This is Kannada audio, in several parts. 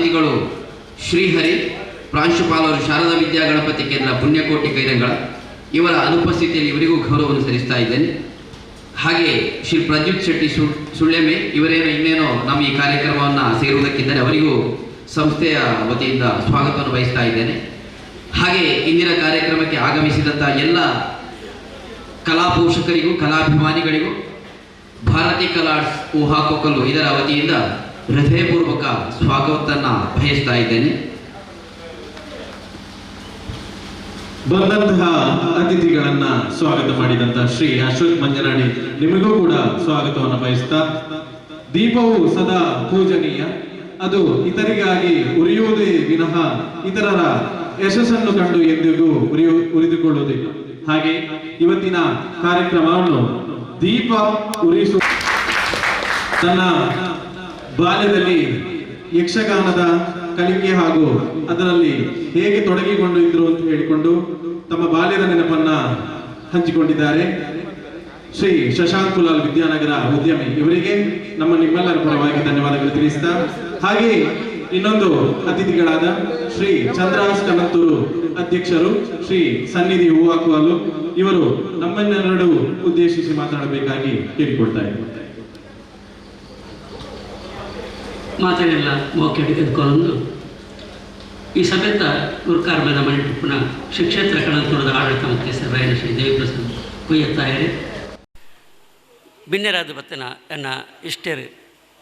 ಅತಿಥಿಗಳು ಶ್ರೀಹರಿ ಪ್ರಾಂಶುಪಾಲರು ಶಾರದಾ ವಿದ್ಯಾ ಗಣಪತಿ ಕೇಂದ್ರ ಪುಣ್ಯಕೋಟಿ ಕೈರಂಗಳ. ಇವರ ಅನುಪಸ್ಥಿತಿಯಲ್ಲಿ ಇವರಿಗೂ ಗೌರವವನ್ನು ಸಲ್ಲಿಸ್ತಾ ಇದ್ದೇನೆ. ಹಾಗೆ ಶ್ರೀ ಪ್ರದ್ಯುತ್ ಶೆಟ್ಟಿ ಸು, ಸುಳ್ಳೆಮೆ ಇವರೇನೋ ಇನ್ನೇನೋ ನಮ್ಮ ಈ ಕಾರ್ಯಕ್ರಮವನ್ನು ಸೇರುವುದಕ್ಕಿದ್ದರೆ ಅವರಿಗೂ ಸಂಸ್ಥೆಯ ವತಿಯಿಂದ ಸ್ವಾಗತವನ್ನು ಬಯಸ್ತಾ ಇದ್ದೇನೆ. ಹಾಗೆ ಇಂದಿನ ಕಾರ್ಯಕ್ರಮಕ್ಕೆ ಆಗಮಿಸಿದಂಥ ಎಲ್ಲ ಕಲಾ ಪೋಷಕರಿಗೂ ಕಲಾಭಿಮಾನಿಗಳಿಗೂ, ಭಾರತಿ ಕಲಾ ಊಹಾಕೊಕ್ಕಲು ಇದರ ವತಿಯಿಂದ ಹೃದಯಪೂರ್ವಕ ಸ್ವಾಗತವನ್ನು ಬಯಸ್ತಾ ಇದ್ದೇನೆ. ಬಂದಂತಹ ಅತಿಥಿಗಳನ್ನ ಸ್ವಾಗತ ಮಾಡಿದಂತ ಶ್ರೀ ಅಶ್ವಥ್ ಮಂಜನಾಡಿ ನಿಮಗೂ ಕೂಡ ಸ್ವಾಗತವನ್ನು ಬಯಸ್ತಾ. ದೀಪವು ಸದಾ ಪೂಜನೀಯ. ಅದು ಇತರಿಗಾಗಿ ಉರಿಯುವುದೇ ವಿನಃ ಇತರರ ಯಶಸ್ಸನ್ನು ಕಂಡು ಎಂದಿಗೂ ಉರಿಯು ಉರಿದುಕೊಳ್ಳುವುದಿಲ್ಲ. ಹಾಗೆ ಇವತ್ತಿನ ಕಾರ್ಯಕ್ರಮವನ್ನು ದೀಪ ಉರಿಸು ತನ್ನ ಬಾಲ್ಯದಲ್ಲಿ ಯಕ್ಷಗಾನದ ಕಲಿಕೆ ಹಾಗೂ ಅದರಲ್ಲಿ ಹೇಗೆ ತೊಡಗಿಕೊಂಡಿದ್ರು ಅಂತ ಹೇಳಿಕೊಂಡು ತಮ್ಮ ಬಾಲ್ಯದ ನೆನಪನ್ನ ಹಂಚಿಕೊಂಡಿದ್ದಾರೆ. ಶ್ರೀ ಶಶಾಂಕ್ ಕುಲಾಲ್ ವಿದ್ಯಾನಗರ ಉದ್ಯಮಿ ಇವರಿಗೆ ನಮ್ಮ ನಿಮ್ಮೆಲ್ಲರ ಪರವಾಗಿ ಧನ್ಯವಾದಗಳು ತಿಳಿಸ್ತಾ, ಹಾಗೆ ಇನ್ನೊಂದು ಅತಿಥಿಗಳಾದ ಶ್ರೀ ಚಂದ್ರಹಾಸ್ ಕನತ್ತೂರು ಅಧ್ಯಕ್ಷರು ಶ್ರೀ ಸನ್ನಿಧಿ ಹೂವಾಕುವಲು ಇವರು ನಮ್ಮನ್ನೆರಡು ಉದ್ದೇಶಿಸಿ ಮಾತನಾಡಬೇಕಾಗಿ ಕೇಳಿಕೊಳ್ತಾ ಇದ್ದಾರೆ. ಮಾತನೆಲ್ಲ ಮೋಕೆ ತೆಗೆದುಕೊಂಡು ಈ ಸಮೇತ ಗುರುಕಾರ ಮನೆ ಶಿಕ್ಷೇತ್ರ ಕಣಂತೂರದ ಆಡಳಿತ ಮುಖ್ಯಸ್ಥರ ರಾಯನ ಶ್ರೀ ದೇವಿಪ್ರಸನ್ನ ಕೊಯ್ಯತ್ತಾಯರೆ. ಭಿನ್ನರಾಧಿಪತ್ಯನ ಎನ್ನ ಇಷ್ಟೇರು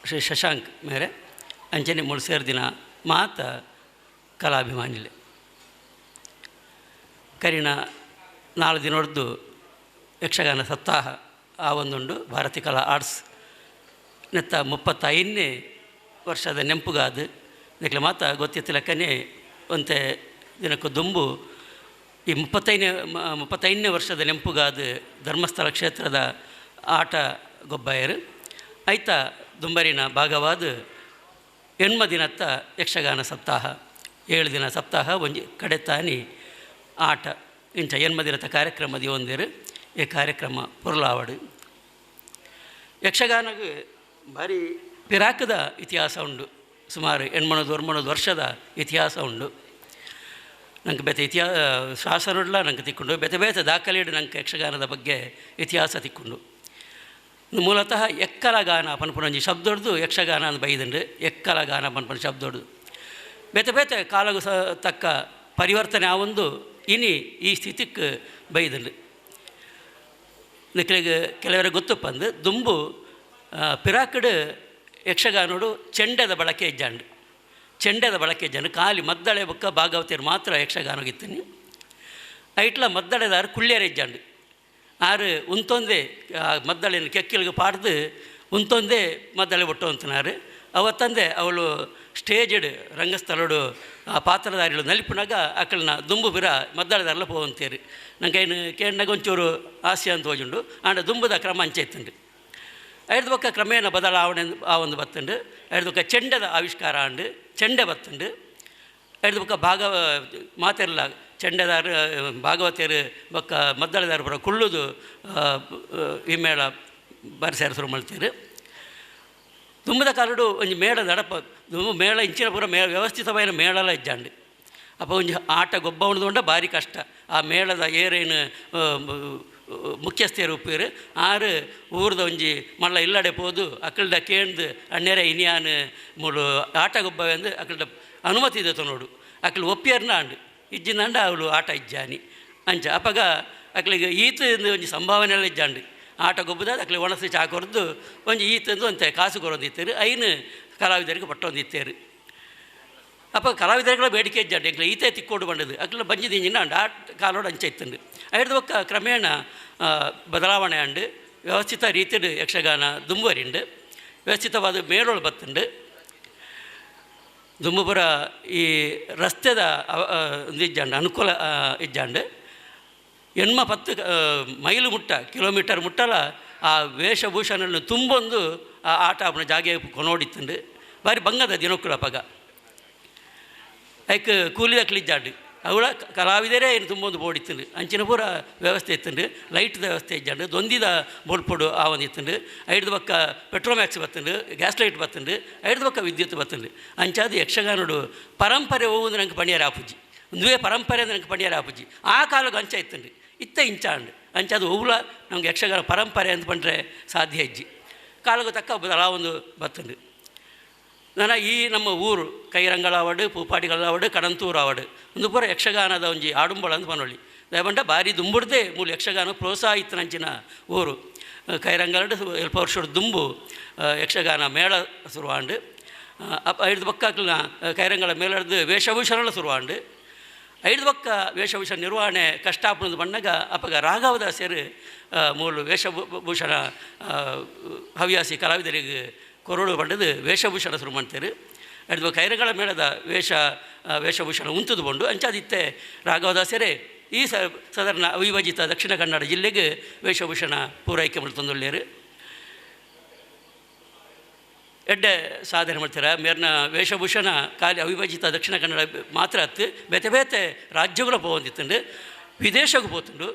ಶ್ರೀ ಶಶಾಂಕ್ ಮೇರೆ ಅಂಚನೆ ಮೂರು ಸೇರ್ದಿನ ಮಾತ ಕಲಾಭಿಮಾನಿಲೆ. ಕರಿನ ನಾಲ್ಕು ದಿನೊಡ್ದು ಯಕ್ಷಗಾನ ಸಪ್ತಾಹ ಆ ಒಂದುಂಡು ಭಾರತೀಯ ಕಲಾ ಆರ್ಟ್ಸ್ ನೆತ್ತ ಮುಪ್ಪತ್ತೈದನೇ ವರ್ಷದ ನೆಂಪುಗಾದು. ನಿಕ್ಲೆ ಮಾತ ಗೊತ್ತಿತ್ತಲಕ್ಕನೇ ಒಂತೆ ದಿನಕ್ಕೂ ದುಂಬು ಈ ಮುಪ್ಪತ್ತೈದನೇ ಮುಪ್ಪತ್ತೈದನೇ ವರ್ಷದ ನೆಂಪುಗಾದ ಧರ್ಮಸ್ಥಳ ಕ್ಷೇತ್ರದ ಆಟ ಗೊಬ್ಬಾಯರು. ಐತ ದುಂಬರಿನ ಭಾಗವಾದ ಎಣ್ಮ ದಿನತ್ತ ಯಕ್ಷಗಾನ ಸಪ್ತಾಹ. ಏಳು ದಿನ ಸಪ್ತಾಹ ಒಂಜಿ ಕಡೆತಾನಿ ಆಟ. ಇಂಚ ಎಣ್ಮ ದಿನತ ಕಾರ್ಯಕ್ರಮ ಒಂದಿರು. ಈ ಕಾರ್ಯಕ್ರಮ ಪುರ್ಲಾವಡು. ಯಕ್ಷಗಾನಕ್ಕೆ ಭಾರಿ ಪಿರಾಕದ ಇತಿಹಾಸ ಉಂಡು ಸುಮಾರು ಎಣ್ಮಣದು ಒರ್ಮಣದು ವರ್ಷದ ಇತಿಹಾಸ ಉಂಡು ನಂಗೆ ಬೆತೆ ಇತಿಹಾಸ ಶಾಸನಲ್ಲ ನಂಗೆ ತಿಕ್ಕೊಂಡು ಬೆತೆ ಬೇತೆ ದಾಖಲೆಡು ನಂಗೆ ಯಕ್ಷಗಾನದ ಬಗ್ಗೆ ಇತಿಹಾಸ ತಿಕ್ಕೊಂಡು ಮೂಲತಃ ಮೂಲತಃ ಎಕ್ಕಲಗಾನ ಪನ್ಪುಣಂಜಿ ಶಬ್ದೊಡ್ದು ಯಕ್ಷಗಾನ ಅಂತ ಬೈದಂಡು ಎಕ್ಕಲಗಾನ ಪನ್ಪುನ ಶಬ್ದೊಡ್ದು. ಬೇತೆ ಬೇತೆ ಕಾಲಗೂ ಸ ತಕ್ಕ ಪರಿವರ್ತನೆ ಆ ಒಂದು ಇನಿ ಈ ಸ್ಥಿತಿಗೆ ಬೈದಂಡು ನಿಕ್ಲಿಗೆ ಕೆಲವರಿಗೆ ಗೊತ್ತಪ್ಪಂದು ದುಂಬು ಆ, ಪಿರಾಕಡು ಯಕ್ಷಗಾನೋಡು ಚೆಂಡದ ಬಳಕೆ ಜಂಡು ಚೆಂಡದ ಬಳಕೆ ಜನ ಖಾಲಿ ಮದ್ದಳೆ ಬೊಕ್ಕ ಭಾಗವತಿಯರು ಮಾತ್ರ ಯಕ್ಷಗಾನ ಯಕ್ಷಗಾನಗಿತ್ತೀನಿ ಐಟ್ಲ ಮದ್ದಳೆದಾರು ಕುಳ್ಳೇರ ಇಜ್ಜಾಂಡು ಆರು ಉಂತೊಂದೇ ಮದ್ದಳೆನ ಕೆಕ್ಕಿಲ್ಗೆ ಪಾಡ್ದು ಉಂತೊಂದೇ ಮದ್ದಳೆ ಒಟ್ಟು ಅಂತನಾರು. ಅವತ್ತಂದೆ ಅವಳು ಸ್ಟೇಜಡ್ ರಂಗಸ್ಥಳಡು, ಆ ಪಾತ್ರಧಾರಿಗಳು ನಲಿಪಿನಾಗ ಅಕ್ಕಳನ್ನ ದುಂಬು ಬಿರ ಮದ್ದಳೆದಾರಲ್ಲ ಹೋಗಂತೀರಿ ನಂಗೆ ಏನು ಕೇಳಿನಾಗ ಒಂಚೂರು ಆಸೆ ಅಂತ ಹೋಜುಂಡು ಆಂಡ ದುಂಬುದ ಕ್ರಮ ಅಂಚೈತುಂಡು ಐದು ಬೊಕ್ಕ ಕ್ರಮೇಣ ಬದಲಾವಣೆ ಆ ಒಂದು ಬತ್ತುಂಡು ಐದು ಬೊಕ್ಕ ಚೆಂಡದ ಆವಿಷ್ಕಾರ ಆಂಡು ಚೆಂಡೆ ಬತ್ತುಂಡು ಐದು ಬೊಕ್ಕ ಭಾಗವ ಮಾತೆರ್ಲ ಚೆಂಡೆದಾರು ಭಾಗವತಿಯರು ಬೊಕ್ಕ ಮದ್ದಳೆದಾರು ಬರೋ ಕುಳ್ಳುದು ಈ ಮೇಳ ಬರ್ಸ್ಯಾರ ಶುರು ಮಾಡ್ತೀರು ದುಂಬದ ಕಾಲಡು ಒಂಜಿ ಮೇಳ ನಡಪ ದುಂಬು ಮೇಳ ಇಂಚಿನ ಪೂರ ಮೇ ವ್ಯವಸ್ಥಿತವಾದ ಮೇಳಲ ಇಜ್ಜಾಂಡು. ಅಪ್ಪ ಒಂಜಿ ಆಟ ಗೊಬ್ಬ ಉಣ್ದುಕೊಂಡ ಭಾರಿ ಕಷ್ಟ. ಆ ಮೇಳದ ಏರೇನು ಮುಖ್ಯಸ್ಥರು ಉಪ್ಪೇರು ಆರು ಊರ್ದ ಒಂಜಿ ಮಲ್ಲ ಇಲ್ಲಡೆ ಪೋದು ಅಕ್ಕಳ್ದ ಕೇಂದು, ಅಣ್ಣೆರೆ ಇನಿಯಾನ್ ಮೂಡು ಆಟ ಗೊಬ್ಬವೆಂದು ಅಕ್ಕಳ್ದ ಅನುಮತಿ ಇದೆ ನೋಡು. ಅಕ್ಕಳು ಒಪ್ಪಿಯರ್ನ ಆಂಡು ಇಜ್ಜಿನಂಡ ಅವಳು ಆಟ ಇಜ್ಜಾನಿ. ಅಂಚ ಅಪ್ಪಗ ಅಕ್ಳಿಗೆ ಈತ ಒಂಜಿ ಸಂಭಾವನೆ ಎಲ್ಲ ಇಜ್ಜಾಂಡು. ಆಟ ಗೊಬ್ಬದಾದ ಅಕ್ಳಿಗೆ ಒಣಸಿ ಚಾಕೊರ್ದು ಒಂಜಿ ಈತಂದು ಅಂತ ಕಾಸು ಕೊರೊಂದಿತ್ತೇರು ಐನು ಕಲಾವಿದರಿಗೆ ಪಟ್ಟೊಂದಿತ್ತೇರು ಅಪ್ಪ ಕಲಾವಿದರುಗಳ ಬೇಡಿಕೆ ಇಜ್ಜಾಂಡು. ಎಂಕ್ಲ ಈತೆ ತಿಕ್ಕೋಡು ಬಂಡದು ಅಕ್ಲ ಬಂಜಿದ ಇಂಜಿನ ಅಂಡು ಆ ಕಾಲೋಡು ಅಂಚೆ ಇತ್ತಂಡು ಐದು ಒಕ್ಕ ಕ್ರಮೇಣ ಆ, ಬದಲಾವಣೆ യക്ഷഗാന ದುಂಬುವರಿಂಡು ವ್ಯವಸ್ಥಿತವಾದ ಮೇಳೋಳು ಬತ್ತುಂಡು. ದುಂಬುಪುರ ಈ ರಸ್ತೆದ ಇಜ್ಜಾಂಡು ಅನುಕೂಲ ಇಜ್ಜಾಂಡು. ಎಣ್ಮ ಪತ್ತು ಮೈಲು ಮುಟ್ಟ ಕಿಲೋಮೀಟರ್ ಮುಟ್ಟಲ ಆ ವೇಷಭೂಷಣಗಳನ್ನು ತುಂಬೊಂದು ಆ ಆಟ ಅವನ ಜಾಗೆ ಕೊನೋಡಿತ್ತುಂಡು. ಬಾರಿ ಬಂಗದ ದಿನಕ್ಕುಲ ಪಗ. ಐಕ್ ಕೂಲಿದಕ್ಲಿಜ್ಜಾಡು ಅವಳ ಕಲಾವಿದರೇ ಏನು ತುಂಬ ಒಂದು ಬೋರ್ಡ್ ಇತ್ತಂಡು ಅಂಚಿನ ಪೂರ ವ್ಯವಸ್ಥೆ ಇತ್ತಂಡು ಲೈಟ್ದ ವ್ಯವಸ್ಥೆ ಇಜ್ಜಂಡು ದೊಂದಿದ ಬೋಲ್ಪೊಡು ಆ ಒಂದು ಇತ್ತಂಡು ಐದು ಪಕ್ಕ ಪೆಟ್ರೋಮ್ಯಾಕ್ಸ್ ಬತ್ತಂಡು ಗ್ಯಾಸ್ ಲೈಟ್ ಬತ್ತಂಡು ಐದು ಪಕ್ಕ ವಿದ್ಯುತ್ ಬತ್ತಂಡು ಅಂಚಾದ ಯಕ್ಷಗಾನಡು ಪರಂಪರೆ ಹೋಗುವುದು ನಂಗೆ ಪಣಿಯರ ಆಪುಜಿ ಒಂದುವೇ ಪರಂಪರೆ ಅಂದ್ರೆ ನಂಗೆ ಪಣಿಯರ ಆಪುಜಿ ಆ ಕಾಲಕ್ಕೆ ಅಂಚ ಇತ್ತಂಡು ಇತ್ತ ಇಂಚಾಂಡು ಅಂಚಾದ ಹೋಗ್ಲ ನಮ್ಗೆ ಯಕ್ಷಗಾನ ಪರಂಪರೆ ಅಂತ ಪಂಡ್ರೆ ಸಾಧ್ಯ ಇಜ್ಜಿ. ಕಾಲಕ್ಕೆ ತಕ್ಕ ಬದಲಾ ಒಂದು ಬತ್ತಂಡು ನನ್ನ ಈ ನಮ್ಮ ಊರು, ಕೈರಂಗಳಾವಡು ಪೂಪಾಟಿಗಳಾವಡು ಕಡಂತೂರಾವಡು. ಒಂದು ಪೂರ ಯಕ್ಷಗಾನದ ಒಂಜಿ ಆಡುಂಬಳ ಅಂತ ಪನೊಳ್ಳಿ ದಯಬಂಡ ಬಾರಿ ದುಂಬುಡ್ದೆ ಮೂಲ ಯಕ್ಷಗಾನ ಪ್ರೋತ್ಸಾಹ ಇತ್ತನಂಚಿನ ಊರು. ಕೈರಂಗಳಡು ಎಲ್ಪ ವರ್ಷದ ದುಂಬು ಯಕ್ಷಗಾನ ಮೇಳ ಶುರುವಾಂಡು ಅಪ್ಪ ಐದು ಪಕ್ಕಕ್ಲ ಕೈರಂಗಳ ಮೇಲಡ್ದು ವೇಷಭೂಷಣ ಶುರುವಾಂಡು ಐದು ಪಕ್ಕ ವೇಷಭೂಷಣ ನಿರ್ವಹಣೆ ಕಷ್ಟ ಆಪುಣದು ಅಪಗ ಅಪ್ಪಗ ರಾಘವದಾಸರು ಮೂಲ ವೇಷಭೂಷಣ ಭೂಷಣ ಹವ್ಯಾಸಿ ಕಲಾವಿದರಿಗೆ ಕೊರಳು ಪಡೆದು ವೇಷಭೂಷಣ ಶುರು ಮಾಡ್ತೇರು ಹಿಡಿದು ಕೈರಗಳ ಮೇಳದ ವೇಷ ವೇಷಭೂಷಣ ಉಂತುದುಕೊಂಡು ಅಂಚಾದಿತ್ತೆ ರಾಘವದಾಸರೇ ಈ ಸ, ಸಾಧಾರಣ ಅವಿಭಜಿತ ದಕ್ಷಿಣ ಕನ್ನಡ ಜಿಲ್ಲೆಗೆ ವೇಷಭೂಷಣ ಪೂರೈಕೆ ಮಾಡ್ತಂದೊಳ್ಳೆಯರು ಎಡ್ಡೆ ಸಾಧನೆ ಮಾಡ್ತಾರೆ? ಮೇರ್ನ ವೇಷಭೂಷಣ ಖಾಲಿ ಅವಿಭಜಿತ ದಕ್ಷಿಣ ಕನ್ನಡ ಮಾತ್ರ ಹತ್ತು ಬೇತೆ ಬೇತೆ ರಾಜ್ಯಗಳು ಹೋಗಿತ್ತು ವಿದೇಶಕ್ಕೆ ಪೋತುಂಡು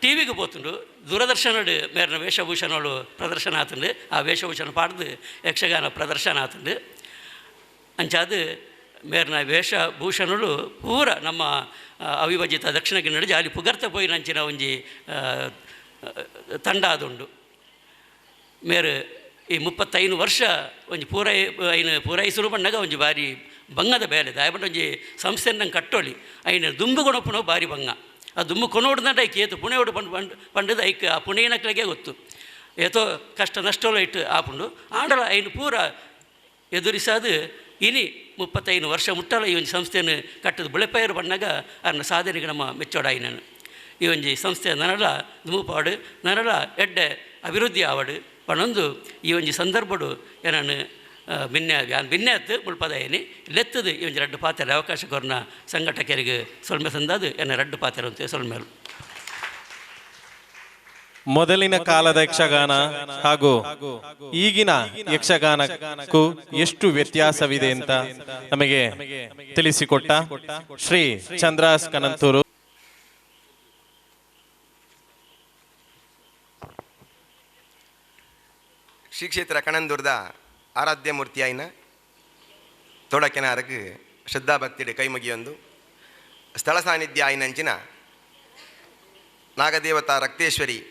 ಟಿ ವಿಗೆ ಪೋತುಂಡು ವೇಷಭೂಷಣಗಳು ಪ್ರದರ್ಶನ ಆತುಂಡು ಆ ವೇಷಭೂಷಣ ಪಾಡ್ದು ಯಕ್ಷಗಾನ ಪ್ರದರ್ಶನ ಆತುಂಡು. ಅಂಚಾದು ಮೇರ್ನ ವೇಷಭೂಷಣಗಳು ಪೂರ ನಮ್ಮ ಅವಿಭಜಿತ ದಕ್ಷಿಣ ಕನ್ನಡ ಜಾಲಿ ಪುಗರ್ತ ಪೋಯಿನಂಚಿನ ಒಂಜಿ ಆ, ತಂಡ ಆದುಂಡು. ಮೇರು ಈ ಮುಪ್ಪತ್ತೈದು ವರ್ಷ ಒಂಜಿ ಪೂರೈ ಐನು ಪೂರೈಸಲು ಬಂದಾಗ ಒಂಜಿ ಬಾರಿ ಬಂಗದ ಬೇಲೆ ದಾಯಪಂಡ ಒಂಜಿ ಸಂಸ್ಥೆ ನಂಗೆ ಕಟ್ಟೋಳಿ ಐನು ದುಂಬು ಕೊಣಪುನ ಬಾರಿ ಬಂಗ ಆ ದುಂಬು ಕೊನೋಡ್ದಂಡ ಐಕೆ ಏತು ಪುಣೆಯೋಡು ಪಂಡ್ ಪಂಡ್ ಪಂಡದ ಐಕ್, ಆ ಪುಣೆನಕ್ಲೆಗೆ ಗೊತ್ತು. ಏತೋ ಕಷ್ಟ ನಷ್ಟೋಲ ಇಟ್ಟು ಆಪುಂಡು ಆಂಡಲ ಐನು ಪೂರ ಎದುರಿಸಾದು, ಇನಿ ಮುಪ್ಪತ್ತೈದು ವರ್ಷ ಮುಟ್ಟಲ ಈ ಒಂದು ಸಂಸ್ಥೆಯನ್ನು ಕಟ್ಟದ. ಬುಳೆಪೈರು ಬಂದಾಗ ಅನ್ನ ಸಾಧನೆಗೆ ನಮ್ಮ ಮೆಚ್ಚೋಡಾಯಿ ನಾನು. ಈ ಒಂಜಿ ಸಂಸ್ಥೆ ನನಲ ದುಮುಪಾಡು ನನಲ ಎಡ್ಡೆ ಅಭಿವೃದ್ಧಿ ಆವಡು. ಪಣೊಂದು ಈ ಒಂಜಿ ಸಂದರ್ಭಡು ಏನನ್ನು ಭಿನ್ನ ಯಾನ್ ಭಿನ್ನ ಎತ್ತು ಮುಳ್ಪದಾಯನಿ ಲೆತ್ತದು ಈ ಒಂಜಿ ರಡ್ಡು ಪಾತ್ರೆ ಅವಕಾಶ ಕೊರ್ನ ಸಂಘಟಕರಿಗೆ ಸೊಲ್ಮೆ ಸಂದಾದು ಎನ್ನ ರಡ್ಡು ಪಾತ್ರ ಅಂತ ಸೊಲ್ಮೇಲು. ಮೊದಲಿನ ಕಾಲದ ಯಕ್ಷಗಾನ ಹಾಗೂ ಈಗಿನ ಯಕ್ಷಗಾನಕ್ಕೂ ಎಷ್ಟು ವ್ಯತ್ಯಾಸವಿದೆ ಅಂತ ನಮಗೆ ತಿಳಿಸಿಕೊಟ್ಟ ಶ್ರೀ ಚಂದ್ರಾಸ್ ಕನಂತೂರು ಶ್ರೀ ಕ್ಷೇತ್ರ ಕಣಂದೂರ್ದ ಆರಾಧ್ಯ ಮೂರ್ತಿ ಆಯ್ನ ತೋಡಕೆನಾರಕ್ಕೆ ಶ್ರದ್ಧಾಭಕ್ತಿಡೆ ಕೈಮುಗಿಯೊಂದು ಸ್ಥಳ ಸಾನ್ನಿಧ್ಯ ಆಯ್ನಂಚಿನ ನಾಗದೇವತಾ ರಕ್ತೇಶ್ವರಿ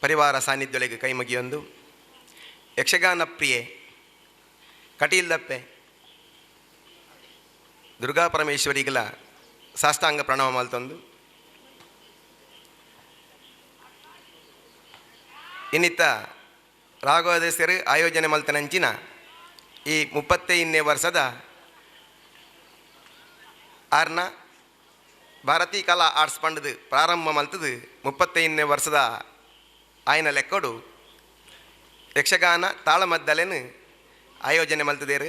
ಪರಿವಾರ ಸಾನ್ನಿಧ್ಯವೊಳಗೆ ಕೈಮುಗಿಯೊಂದು ಯಕ್ಷಗಾನ ಪ್ರಿಯೆ ಕಟೀಲ್ದಪ್ಪೆ ದುರ್ಗಾ ಪರಮೇಶ್ವರಿಗಳ ಸಾಷ್ಟಾಂಗ ಪ್ರಣವ ಮಲ್ತೊಂದು. ಇನ್ನಿತ್ತ ರಾಘವೇಶ್ವರ ಆಯೋಜನೆ ಮಲ್ತನಂಚಿನ ಈ ಮುಪ್ಪತ್ತೈದನೇ ವರ್ಷದ ಆರ್ನ ಭಾರತೀ ಕಲಾ ಆರ್ಟ್ಸ್ ಫಂಡ್ದು ಪ್ರಾರಂಭ ಮಲ್ತದು ಮುಪ್ಪತ್ತೈದನೇ ವರ್ಷದ ಆಯನ ಲೆಕ್ಕಡು ಯಕ್ಷಗಾನ ತಾಳಮದ್ದಲೆನು ಆಯೋಜನೆ ಮಲ್ತದೇರು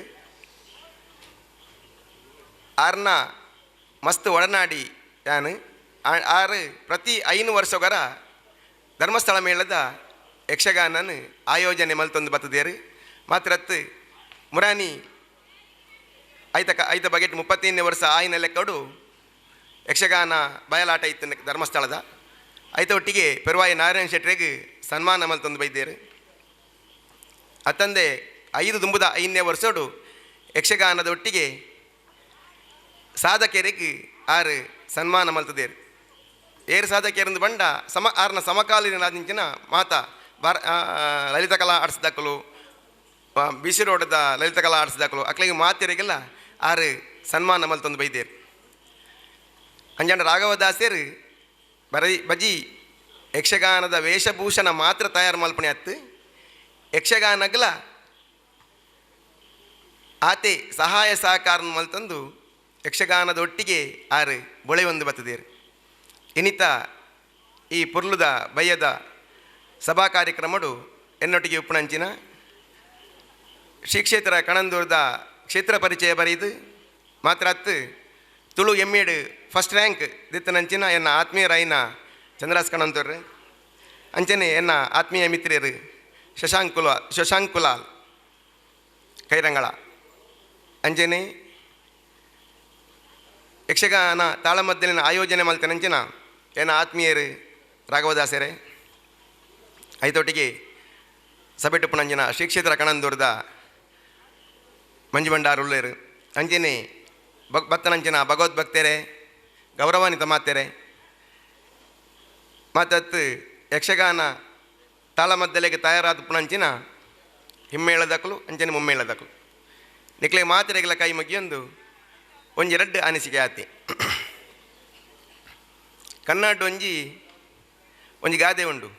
ಆರ್ನ ಮಸ್ತ್ ಒಡನಾಡಿ ಯಾನು ಆರು ಪ್ರತಿ ಐನು ವರ್ಷಗರ ಧರ್ಮಸ್ಥಳ ಮೇಳದ ಯಕ್ಷಗಾನನ ಆಯೋಜನೆ ಮಲ್ತೊಂದು ಬರ್ತದೇರು ಮಾತ್ರತ್ತು ಮುರಾನಿ ಐತ ಐತ ಬಗೆಟ್ ಮುಪ್ಪತ್ತೈದನೇ ವರ್ಷ ಆಯ್ನ ಲೆಕ್ಕಡು ಯಕ್ಷಗಾನ ಬಯಲಾಟ ಇತ್ತು ಧರ್ಮಸ್ಥಳದ. ಐತ ಒಟ್ಟಿಗೆ ಪೆರುವಾಯಿ ನಾರಾಯಣ ಶೆಟ್ರಿಗೆ ಸನ್ಮಾನ ಮಲ್ತೊಂದು ಬೈದೇರು. ಅತ್ತಂದೆ ಐದು ದುಂಬುದ ಐದನೇ ವರ್ಷಡು ಯಕ್ಷಗಾನದ ಒಟ್ಟಿಗೆ ಸಾಧಕರಿಗೆ ಆರು ಸನ್ಮಾನ ಮಲ್ತದೇರು ಏರು ಸಾಧಕೇರಂದು ಬಂಡ ಸಮ, ಆರ್ನ ಸಮಕಾಲೀನ ಮಾತ ಭಾರ ಲಲಿತ ಕಲಾ ಆಡಿಸ್ದಾಕಲು ಬಿ ಸಿ ಲಲಿತ ಕಲಾ ದಾಖಲು ಅಕ್ಲಿಗೆ ಮಾತಿಯರಿಗೆಲ್ಲ ಆರು ಸನ್ಮಾನ ಮಲ್ತೊಂದು ಬೈದೇರು. ಅಂಜಂಡ ರಾಘವದಾಸರು ಬರೀ ಬಜಿ ಯಕ್ಷಗಾನದ ವೇಷಭೂಷಣ ಮಾತ್ರ ತಯಾರು ಮಲ್ಪಣೆ ಆತ ಯಕ್ಷಗಾನಗಲ ಆತೆ ಸಹಾಯ ಸಹಕಾರ ಮಲ್ತಂದು ಯಕ್ಷಗಾನದ ಒಟ್ಟಿಗೆ ಆರು ಬೊಳೆ ಒಂದು ಬರ್ತದೇರು ಇನಿತ ಈ ಪುರ್ಲುದ ಬಯ್ಯದ ಸಭಾ ಕಾರ್ಯಕ್ರಮಡು ಎನ್ನೊಟ್ಟಿಗೆ ಉಪ್ಪುಣಂಚಿನ ಶ್ರೀ ಕ್ಷೇತ್ರ ಕಣಂದೂರ್ದ ಕ್ಷೇತ್ರ ಪರಿಚಯ ಬರೀದು ಮಾತ್ರ ಹತ್ತು. Tulu M Ed first rank ದಿತ್ತನಂಚಿನ ಎನ್ನ ಆತ್ಮೀಯರಾಯಿನ ಚಂದ್ರಾಸ್ ಕಣಂತೂರ್ ಅಂಚನೆ ಎನ್ನ ಆತ್ಮೀಯ ಮಿತ್ರರು ಶಶಾಂಕ್ ಕುಲ, ಶಶಾಂಕ್ ಕೈರಂಗಳ. ಅಂಜನೆ ಯಕ್ಷಗಾನ ತಾಳಮದ್ದಲಿನ ಆಯೋಜನೆ ಮಲ್ತನಂಚಿನ ಏನ ಆತ್ಮೀಯರು ರಾಘವದಾಸರೇ. ಐತೊಟ್ಟಿಗೆ ಶ್ರೀ ಕ್ಷೇತ್ರ ಕಣಂದೂರ್ದ ಮಂಜು ಭಂಡಾರುಳ್ಳೇರು ಅಂಚನೆ ಭಕ್ ಭಗವದ್ ಭಗವದ್ಭಕ್ತರೇ ಗೌರವಾನ್ವಿತ ಮಾತೆರೆ. ಮತ್ತತ್ತು ಯಕ್ಷಗಾನ ತಾಳಮದ್ದಲೆಗೆ ತಯಾರಾದ ಪುಣಂಚಿನ ಹಿಮ್ಮೇಳದಕ್ಕಲು ಅಂಚನೆ ಮುಮ್ಮೇಳದಕ್ಕಲು ನಿಕ್ಲೆ ಮಾತೆರೆಗಳ ಕೈ ಮುಗಿಯೊಂದು ಒಂಜೆರಡು ಅನಿಸಿಕೆ ಆತಿ. ಕನ್ನಡ ಒಂಜಿ ಒಂಜಿ ಗಾದೆ ಉಂಡು.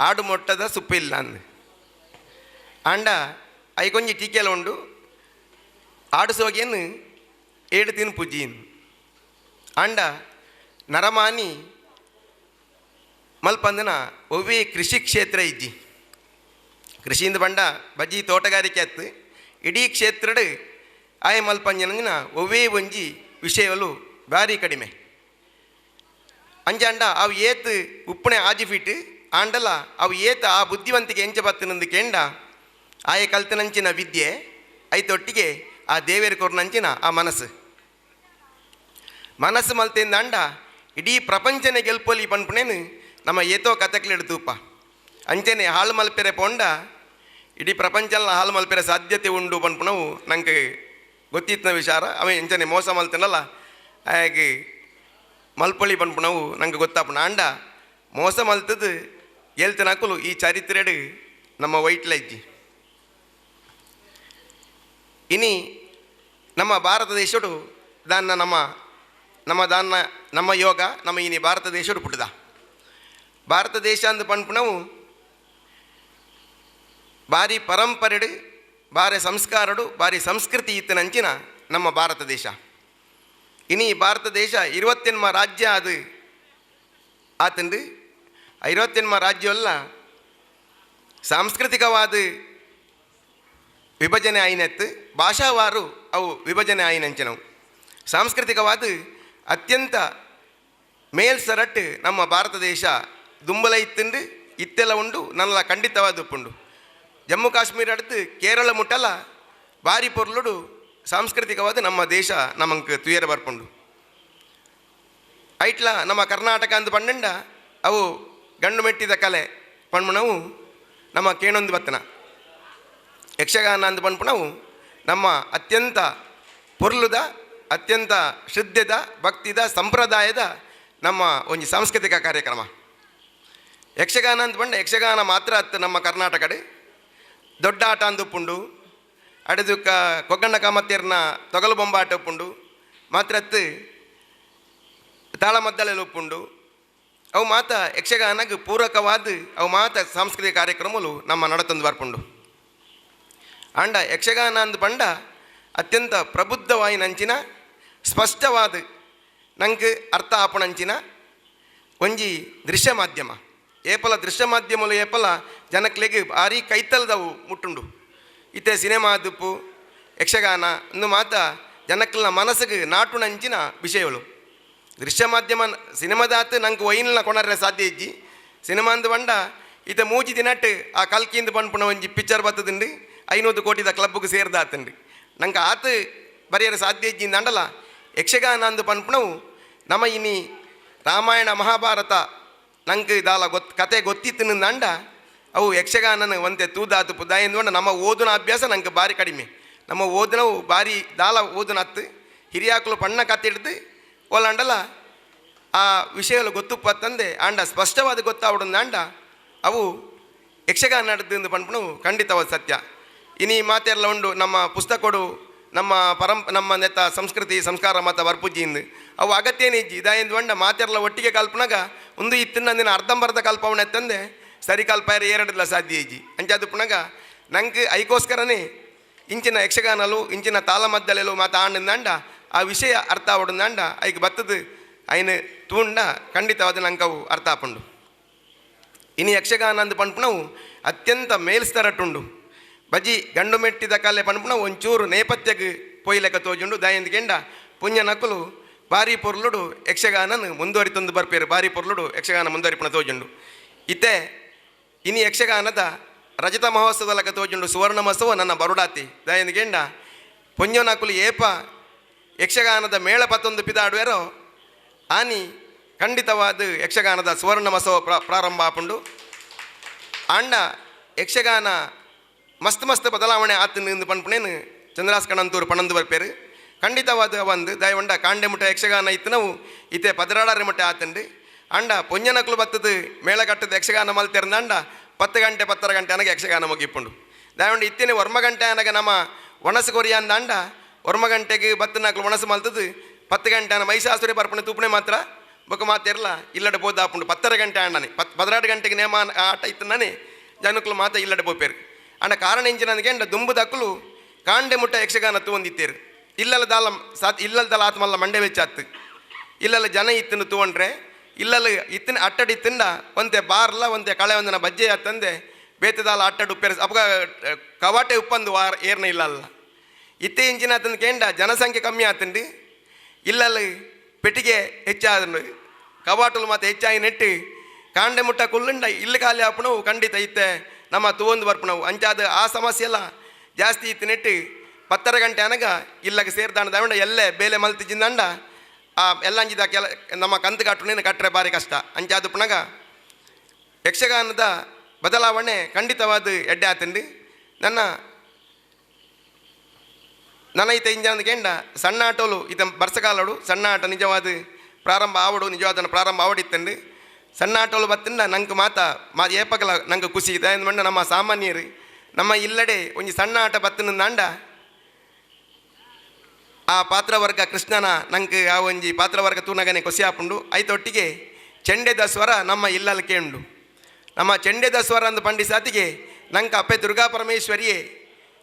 ಆಡು ಮೊಟ್ಟದ ಸುಪ್ಪಿಲ್ಲ ಅಂದ. ಆಂಡ ಐಕೊಂಜಿ ಟೀಕೆಲ ಉಂಡು. ಆಡು ಸೋಗೆಯನ್ನು ಏಡು ತಿನ್ ಪುಜೀನ್ ಆಂಡ ನರಮಾನಿ ಮಲ್ಪಂದನ ಒವ್ವೇ ಕೃಷಿ ಕ್ಷೇತ್ರ ಇಜ್ಜಿ. ಕೃಷಿಯಿಂದ ಬಂಡ ಬಜ್ಜಿ ತೋಟಗಾರಿಕೆ ಅತ್ತು ಇಡೀ ಕ್ಷೇತ್ರಡ್ ಆಯ ಮಲ್ಪಂಜನಂಗಿನ ಒವ್ವೇ ಒಂಜಿ ವಿಷಯಗಳು ಭಾರಿ ಕಡಿಮೆ. ಅಂಜಾಂಡ ಅವು ಏತ್ ಉಪ್ಪಣೆ ಆಜಿಫಿಟ್ಟು ಆಂಡಲ ಅವು ಏತ ಆ ಬುದ್ಧಿವಂತಿಕೆ ಎಂಚ ಬತ್ತನಂದು ಕೇಂಡ, ಆಯ ಕಲ್ತನಂಚಿನ ವಿದ್ಯೆ, ಐತೊಟ್ಟಿಗೆ ಆ ದೇವೇರು ಕೊರ್ನಂಚಿನ ಆ ಮನಸ್ಸು. ಮನಸ್ಸು ಮಲ್ತಿಂದ ಅಂಡ ಇಡೀ ಪ್ರಪಂಚನೆ ಗೆಲ್ಪೊಲಿ ಪನ್ಪುಣೇನು ನಮ್ಮ ಏತೋ ಕಥಕ್ಲಿಡ್ ತೂಪ ಅಂಚನೆ ಹಾಳು ಮಲ್ಪೆರೆ ಪೊಂಡ, ಇಡೀ ಪ್ರಪಂಚನ ಹಾಳು ಮಲ್ಪೆರೆ ಸಾಧ್ಯತೆ ಉಂಡು ಪನ್ಪುನವು ನಂಗೆ ಗೊತ್ತಿತ್ತಿನ ವಿಚಾರ. ಅವ ಎಂಚನೆ ಮೋಸ ಮಲ್ತನಲ್ಲ, ಹಾಗೆ ಮಲ್ಪೊಳಿ ಪನ್ಪುನವು ನಂಗೆ ಗೊತ್ತಾಪಣ. ಅಂಡ, ಮೋಸ ಮಲ್ತದ್ದು ಗೆಲ್ತನಾಕಲು ಈ ಚರಿತ್ರೆಡು ನಮ್ಮ ವೈಟ್ ಇಜ್ಜಿ ಇನಿ ನಮ್ಮ ಭಾರತ ದೇಶಡು ದಾನ್ನ ನಮ್ಮ ನಮ್ಮ ದಾನ್ನ, ನಮ್ಮ ಯೋಗ, ನಮ್ಮ ಇನಿ ಭಾರತ ದೇಶಡು ಪುಟ್ಟದ ಭಾರತ ದೇಶ ಅಂದ ಪನ್ಪುಣವು ಭಾರಿ ಪರಂಪರೆಡು, ಭಾರಿ ಸಂಸ್ಕಾರಡು, ಭಾರಿ ಸಂಸ್ಕೃತಿ ಇತ್ತನಂಚಿನ ನಮ್ಮ ಭಾರತ ದೇಶ. ಇನಿ ಭಾರತ ದೇಶ ಇರುವತ್ತೆನ್ಮ ರಾಜ್ಯ ಅದು ಆತಂದು. ಇರುವತ್ತೆನ್ಮ ರಾಜ್ಯವಲ್ಲ ಸಾಂಸ್ಕೃತಿಕವಾದ ವಿಭಜನೆ ಆಯಿನತ್ ಭಾಷಾವಾರು ಅವು ವಿಭಜನೆ ಆಯಿನಂಚನವು ಸಾಂಸ್ಕೃತಿಕವಾದ ಅತ್ಯಂತ ಮೇಲ್ಸರಟ್ ನಮ್ಮ ಭಾರತ ದೇಶ. ದುಂಬಲ ಇತ್ತುಂಡು ಇತ್ತೆಲ್ಲ ಉಂಡು ನನ್ನ ಖಂಡಿತವಾದ ಉಪ್ಪುಂಡು ಜಮ್ಮು ಕಾಶ್ಮೀರ ಅಡ್ದು ಕೇರಳ ಮುಟ್ಟಲ ಬಾರಿ ಪೊರ್ಲುಡು ಸಾಂಸ್ಕೃತಿಕವಾದ ನಮ್ಮ ದೇಶ ನಮಂಗೆ ತುಯರ ಬರ್ಪುಂಡು. ಐಟ್ಲ ನಮ್ಮ ಕರ್ನಾಟಕ ಅಂದು ಪಂಡಂಡ ಅವು ಗಂಡು ಮೆಟ್ಟಿದ ಕಲೆ ಪಣ್ಮಣವು ನಮ್ಮ ಕೇಣೊಂದು ಬತ್ತನ. ಯಕ್ಷಗಾನ ಅಂತ ಬಂದ್ಬಿಟ್ಟು ನಾವು ನಮ್ಮ ಅತ್ಯಂತ ಪೊರ್ಲುದ ಅತ್ಯಂತ ಶುದ್ಧದ ಭಕ್ತಿದ, ಸಂಪ್ರದಾಯದ ನಮ್ಮ ಒಂದು ಸಾಂಸ್ಕೃತಿಕ ಕಾರ್ಯಕ್ರಮ. ಯಕ್ಷಗಾನ ಅಂತ ಬಂದು ಯಕ್ಷಗಾನ ಮಾತ್ರ ಅತ್ತ ನಮ್ಮ ಕರ್ನಾಟಕಡೆ. ದೊಡ್ಡ ಆಟ ಅಂದುಪುಂಡು ಅಡದು ಕ, ಕೊಗ್ಗಣ್ಣ ಕಾಮತ್ತೇರ್ನ ತೊಗಲು ಬೊಂಬಾಟ ಉಪ್ಪುಂಡು. ಮಾತ್ರ ಅತ್ತು ತಾಳಮದ್ದಲೆಲ್ಲ ಉಪ್ಪುಂಡು. ಅವು ಮಾತ ಯಕ್ಷಗಾನಕ್ಕೆ ಪೂರಕವಾದ ಅವು ಮಾತ ಸಾಂಸ್ಕೃತಿಕ ಕಾರ್ಯಕ್ರಮಗಳು ನಮ್ಮ ನಡತಂದು ಬರ್ಪುಂಡು. ಅಂಡ ಯಕ್ಷಗಾನ ಪಂಡ ಅತ್ಯಂತ ಪ್ರಬುದ್ಧವಾಯಿನಂಚಿನ, ಸ್ಪಷ್ಟವಾದ ನಂಗೆ ಅರ್ಥ ಆಪಣಂಚಿನ ಒಂಜಿ ದೃಶ್ಯ ಮಾಧ್ಯಮ ಏಪಲ ದೃಶ್ಯ ಮಾಧ್ಯಮಲು ಏಪಲ ಜನಕ್ಲೆಗ್ ಭಾರಿ ಕೈತಲ್ದವು ಮುಟ್ಟುಂಡು. ಇತ್ತೆ ಸಿನಿಮಾ ದುಪ್ಪು ಯಕ್ಷಗಾನ ಅಂದು ಮಾತ ಜನಕ್ಲ ಮನಸ್ಸಿಗೆ ನಾಟುನಂಚಿನ ವಿಷಯಗಳು. ದೃಶ್ಯ ಮಾಧ್ಯಮ ಸಿನಿಮಾದಾತ್ ನಂಗೆ ವೈನ್ಲ ಕೊಣರ್ರೆ ಸಾಧ್ಯ ಇಜ್ಜಿ. ಸಿನಿಮಾ ಅಂದು ಬಂಡ ಇತ ಮೂಜಿ ದಿನಟ್ಟು ಆ ಕಲ್ಕಿಂದ ಪನ್ಪುಣ ಒಂಜಿ ಪಿಕ್ಚರ್ ಬತ್ತದುಂಡು. ಐನೂರು ಕೋಟಿದ ಕ್ಲಬ್ಗೆ ಸೇರ್ದಾತುಂಡು ನಂಗೆ ಆತ ಬರೆಯರ ಸಾಧ್ಯ ಇಜ್ಜಿಂದ ಅಂಡಲ ಯಕ್ಷಗಾನ ಅಂದು ಪನ್ಪುಣವು ನಮ್ಮ ಇನ್ನಿ ರಾಮಾಯಣ ಮಹಾಭಾರತ ನಂಗೆ ದಾಲ ಗೊತ್, ಕತೆ ಗೊತ್ತಿತ್ತು ಅಂಡ. ಅವು ಯಕ್ಷಗಾನನ ಒಂತೆ ತೂದಾತು ಪುದ ಎಂದುಕೊಂಡು ನಮ್ಮ ಓದಿನ ಅಭ್ಯಾಸ ನಂಗೆ ಭಾರಿ ಕಡಿಮೆ. ನಮ್ಮ ಓದಿನವು ಭಾರಿ ದಾಲ ಓದಿನ ಹತ್ತು ಹಿರಿಯಾಕಲು ಪಣ್ಣ ಕತೆ ಹಿಡ್ದು ಓಲಂಡಲ ಆ ವಿಷಯಗಳು ಗೊತ್ತುಪ್ಪತ್ತಂದೆ ಆಂಡ ಸ್ಪಷ್ಟವಾದ ಗೊತ್ತಾವಡುಂದ ಅಂಡ. ಅವು ಯಕ್ಷಗಾನ ನಡೆದು ಪಂಪಣವು ಖಂಡಿತವಾದ ಸತ್ಯ. ಇನಿ ಮಾತೆಲ್ಲ ಉಂಡು ನಮ್ಮ ಪುಸ್ತಕಡು, ನಮ್ಮ ಪರಂ ನಮ್ಮ ನೆತ್ತ ಸಂಸ್ಕೃತಿ, ಸಂಸ್ಕಾರ ಮತ ವರ್ಪುಜ್ಜಿಂದು ಅವು ಅಗತ್ಯನೇ ಇಜ್ಜಿ. ಇದಾಯಿಂದ ಬಂಡ ಮಾತೆರ್ಲ ಒಟ್ಟಿಗೆ ಕಲ್ಪನಾಗ ಒಂದು ಇತ್ತಿನ ದಿನ ಅರ್ಧಂಬರ್ಧ ಕಲ್ಪವಣೆ ತಂದೆ, ಸರಿ ಕಲ್ಪಾಯರ ಎರಡಲ್ಲ ಸಾಧ್ಯ ಇಜ್ಜಿ. ಅಂಚಾದು ಪುನಗ ನಂಗೆ ಐಕೋಸ್ಕರನೇ ಇಂಚಿನ ಯಕ್ಷಗಾನಲು, ಇಂಚಿನ ತಾಳಮದ್ದಲೆಲು ಮಾತ ಆಂಡಂದ ಆ ವಿಷಯ ಅರ್ಥ ಆವಡುಂದಾಂಡ ಐಕ್ ಬತ್ತದು ಐನು ತೂಂಡ ಖಂಡಿತವಾದ ನಂಗೆ ಅವು ಅರ್ಥ ಆಪುಂಡು. ಇನಿ ಯಕ್ಷಗಾನ ಅಂದು ಪನ್ಪುಣವು ಅತ್ಯಂತ ಮೇಲ್ಸ್ತರಟ್ಟುಂಡು. ಬಜಿ ಗಂಡು ಮೆಟ್ಟಿದ ಕಲೆ ಪಣಪುಣ ಒಂಚೂರು ನೇಪಥ್ಯಕ್ಕೆ ಪೊಯ್ಲೆಕ್ಕ ತೋಜುಂಡು ದಯಂದ್ಗೆಂಡ ಪುಣ್ಯ ನಕಲು ಬಾರಿ ಪೊರ್ಲುಡು ಯಕ್ಷಗಾನನ್ ಮುಂದುವರಿತೊಂದು ಬರ್ಪೇರು. ಬಾರಿ ಪೊರ್ಲುಡು ಯಕ್ಷಗಾನ ಮುಂದುವರಿಪುಣ ತೋಜುಂಡು. ಇತ್ತೆ ಇನಿ ಯಕ್ಷಗಾನದ ರಜತ ಮಹೋತ್ಸವದಲಕ ತೋಜುಂಡು ಸುವರ್ಣ ಮಹೋತ್ಸವ ನನ್ನ ಬರುಡಾತಿ. ದಯಂದ್ಗೆಂಡ ಪುಣ್ಯ ನಕಲು ಏಪ ಯಕ್ಷಗಾನದ ಮೇಳ ಪತ್ತೊಂದು ಪಿದಾಡುವೆರೋ, ಆನಿ ಖಂಡಿತವಾದ ಯಕ್ಷಗಾನದ ಸುವರ್ಣ ಮಹೋತ್ಸವ ಪ್ರ- ಪ್ರಾರಂಭ ಆಪುಂಡು. ಆಂಡ ಯಕ್ಷಗಾನ ಮಸ್ತ್ ಮಸ್ತ್ ಬದಲಾವಣೆ ಆತನಿಂದ ಪನ್ಪುಣೇನು ಚಂದ್ರಾಸ್ ಕಣಂತೂರು ಪಣಂದುವರ್ ಪೇರು. ಖಂಡಿತವಾದ ಒಂದು ದಯವಂಡ ಕಾಂಡೆ ಮುಟ್ಟ ಯಕ್ಷಗಾನ ಇತ್ತು ನಾವು ಇತ್ತೆ ಪದರಾಡಾರಿ ಮಟ್ಟ ಆತಂಡು. ಅಂಡ ಪೊಂಜನಕ್ಲು ಬತ್ತದು ಮೇಳಗಟ್ಟದ ಯಕ್ಷಗಾನ ಮಲ್ತೆರ್ನ ಅಂಡ ಪತ್ತು ಗಂಟೆ ಪತ್ತರ ಗಂಟೆ ಅನಗ ಯಕ್ಷಗಾನ ಮುಗಿಪ್ಪುಂಡು. ದಯವಂಡ ಇತ್ತಿನ ವರ್ಮ ಗಂಟೆ ಅನಗ ನಮ್ಮ ಒಣಸು ಕೊರಿಯ ಅಂದ ಅಂಡ ವರ್ಮ ಗಂಟೆಗೆ ಬತ್ತನಾಕ್ಲು ಒಣಸು ಮಲ್ತದು. ಪತ್ತು ಗಂಟೆ ಅನ್ನ ಮೈಸಾಸುರಿ ಬರ್ಪಣೆ ತೂಪಣೆ ಮಾತ್ರ. ಬೊಕ್ಕ ಮಾತಿರಲ್ಲ ಇಲ್ಲಡೆ ಬೋದಾಪುಂಡು ಪತ್ತರ ಗಂಟೆ ಅಂಡನೆ ಪತ್ ಪದರಾಡು ಗಂಟೆಗೆ ನೇಮ ಆಟ ಇತ್ತು ನಾನೇ. ಜನಕ್ಕಲು ಮಾತ ಇಲ್ಲಡೆ ಬೋಪೇರು ಅಂಡ ಕಾರಣ ಎಂಚಿನಂಗೆ ಅಂಡ ದುಂಬು ದಕ್ಕಲು ಕಾಂಡೆ ಮುಟ್ಟ ಯಕ್ಷಗಾನ ತೂಂದಿತ್ತೇರು ಇಲ್ಲಲ್ಲ ದಾಲ ಸಾತ್ ಇಲ್ಲಲ್ಲ ದಾಲ ಆತ್ಮಲ್ಲ ಮಂಡೆ ವೆಚ್ಚಾತ್ತು ಇಲ್ಲಲ್ಲ ಜನ ಇತ್ತನ್ನು ತಗೊಂಡ್ರೆ ಇಲ್ಲಲ್ಲ ಇತ್ತಿನ ಅಟ್ಟಡಿ ತಿಂಡ ಒಂದೆ ಬಾರ್ಲ, ಒಂದೆ ಕಳೆ ಒಂದನ ಬಜ್ಜೆ ಅತ್ತಂದೆ ಬೇತದಾಲ ಅಟ್ಟಡು ಉಪ್ಪೇರ ಅಪಗ ಕವಾಟೆ ಉಪ್ಪಂದು ವಾರ ಏರ್ನ ಇಲ್ಲಲ್ಲ. ಇತ್ತೆ ಇಂಚಿನ ಆತನ ಕೇಂಡ ಜನಸಂಖ್ಯೆ ಕಮ್ಮಿ ಆತಂಡಿ. ಇಲ್ಲಲ್ಲ ಪೆಟ್ಟಿಗೆ ಹೆಚ್ಚಾದ್ರು ಕವಾಟಲು ಮತ್ತೆ ಹೆಚ್ಚಾಗಿ ನೆಟ್ಟು, ಕಾಂಡೆ ಮುಟ್ಟ ಕುಲ್ಲುಂಡ, ಇಲ್ಲಿ ಖಾಲಿ ಆಪಣವು ಖಂಡಿತ ಇತ್ತೆ. ನಮ್ಮ ತೂವೊಂದು ನಾವು. ಅಂಚಾದ ಆ ಸಮಸ್ಯೆ ಎಲ್ಲ ಜಾಸ್ತಿ ಇತ್ತು ನೆಟ್ಟು ಪತ್ತರ ಗಂಟೆ ಅನಗ ಇಲ್ಲಗ ಸೇರ್ದಾಣ ದಾಂಡ ಎಲ್ಲೇ ಬೇಲೆ ಮಲ್ತಿಜಿಂದಂಡ ಆ ಎಲ್ಲಂಜಿದ ಕೆಲ ನಮ್ಮ ಕಂತು ಕಟ್ಟುನೇನು ಕಟ್ಟರೆ ಭಾರಿ ಕಷ್ಟ. ಅಂಚಾದ ಪುನಗ ಯಕ್ಷಗಾನದ ಬದಲಾವಣೆ ಖಂಡಿತವಾದ ಎಡ್ಡೆ ಆತಂಡಿ. ನನ್ನ ಈತ ಇಂಜಾನದ ಕೇಂಡ ಸಣ್ಣ ಆಟೋಲು ಈತ ಬರ್ಸಗಾಲಡು, ಸಣ್ಣ ಆಟ ನಿಜವಾದ ಪ್ರಾರಂಭ ಆವಡು, ನಿಜವಾದ ಪ್ರಾರಂಭ ಆವಡಿತ್ತಂಡು. ಸಣ್ಣ ಆಟೋಲು ಬತ್ತಿಂದ ನಂಗೆ ಮಾತ, ಮಾ ಏಪಗಲ ನಂಗೆ ಖುಷಿ ಇದೆ ಮಂಡ ನಮ್ಮ ಸಾಮಾನ್ಯರು. ನಮ್ಮ ಇಲ್ಲಡೆ ಒಂಜಿ ಸಣ್ಣ ಆಟ ಬತ್ತಿನ ನಾಂಡ, ಆ ಪಾತ್ರವರ್ಗ ಕೃಷ್ಣನ ನಂಗೆ ಆ ಒಂಜಿ ಪಾತ್ರವರ್ಗ ತೂನಗನೆ ಖುಷಿ ಹಾಪುಂಡು. ಐತೊಟ್ಟಿಗೆ ಚಂಡೆದ ಸ್ವರ ನಮ್ಮ ಇಲ್ಲಲ್ಲಿ ಕೇಂಡು. ನಮ್ಮ ಚಂಡೆದ ಸ್ವರ ಅಂದು ಪಂಡಿ ಸಾತಿಗೆ ನಂಗೆ ಅಪ್ಪೆ ದುರ್ಗಾ ಪರಮೇಶ್ವರಿಯೇ,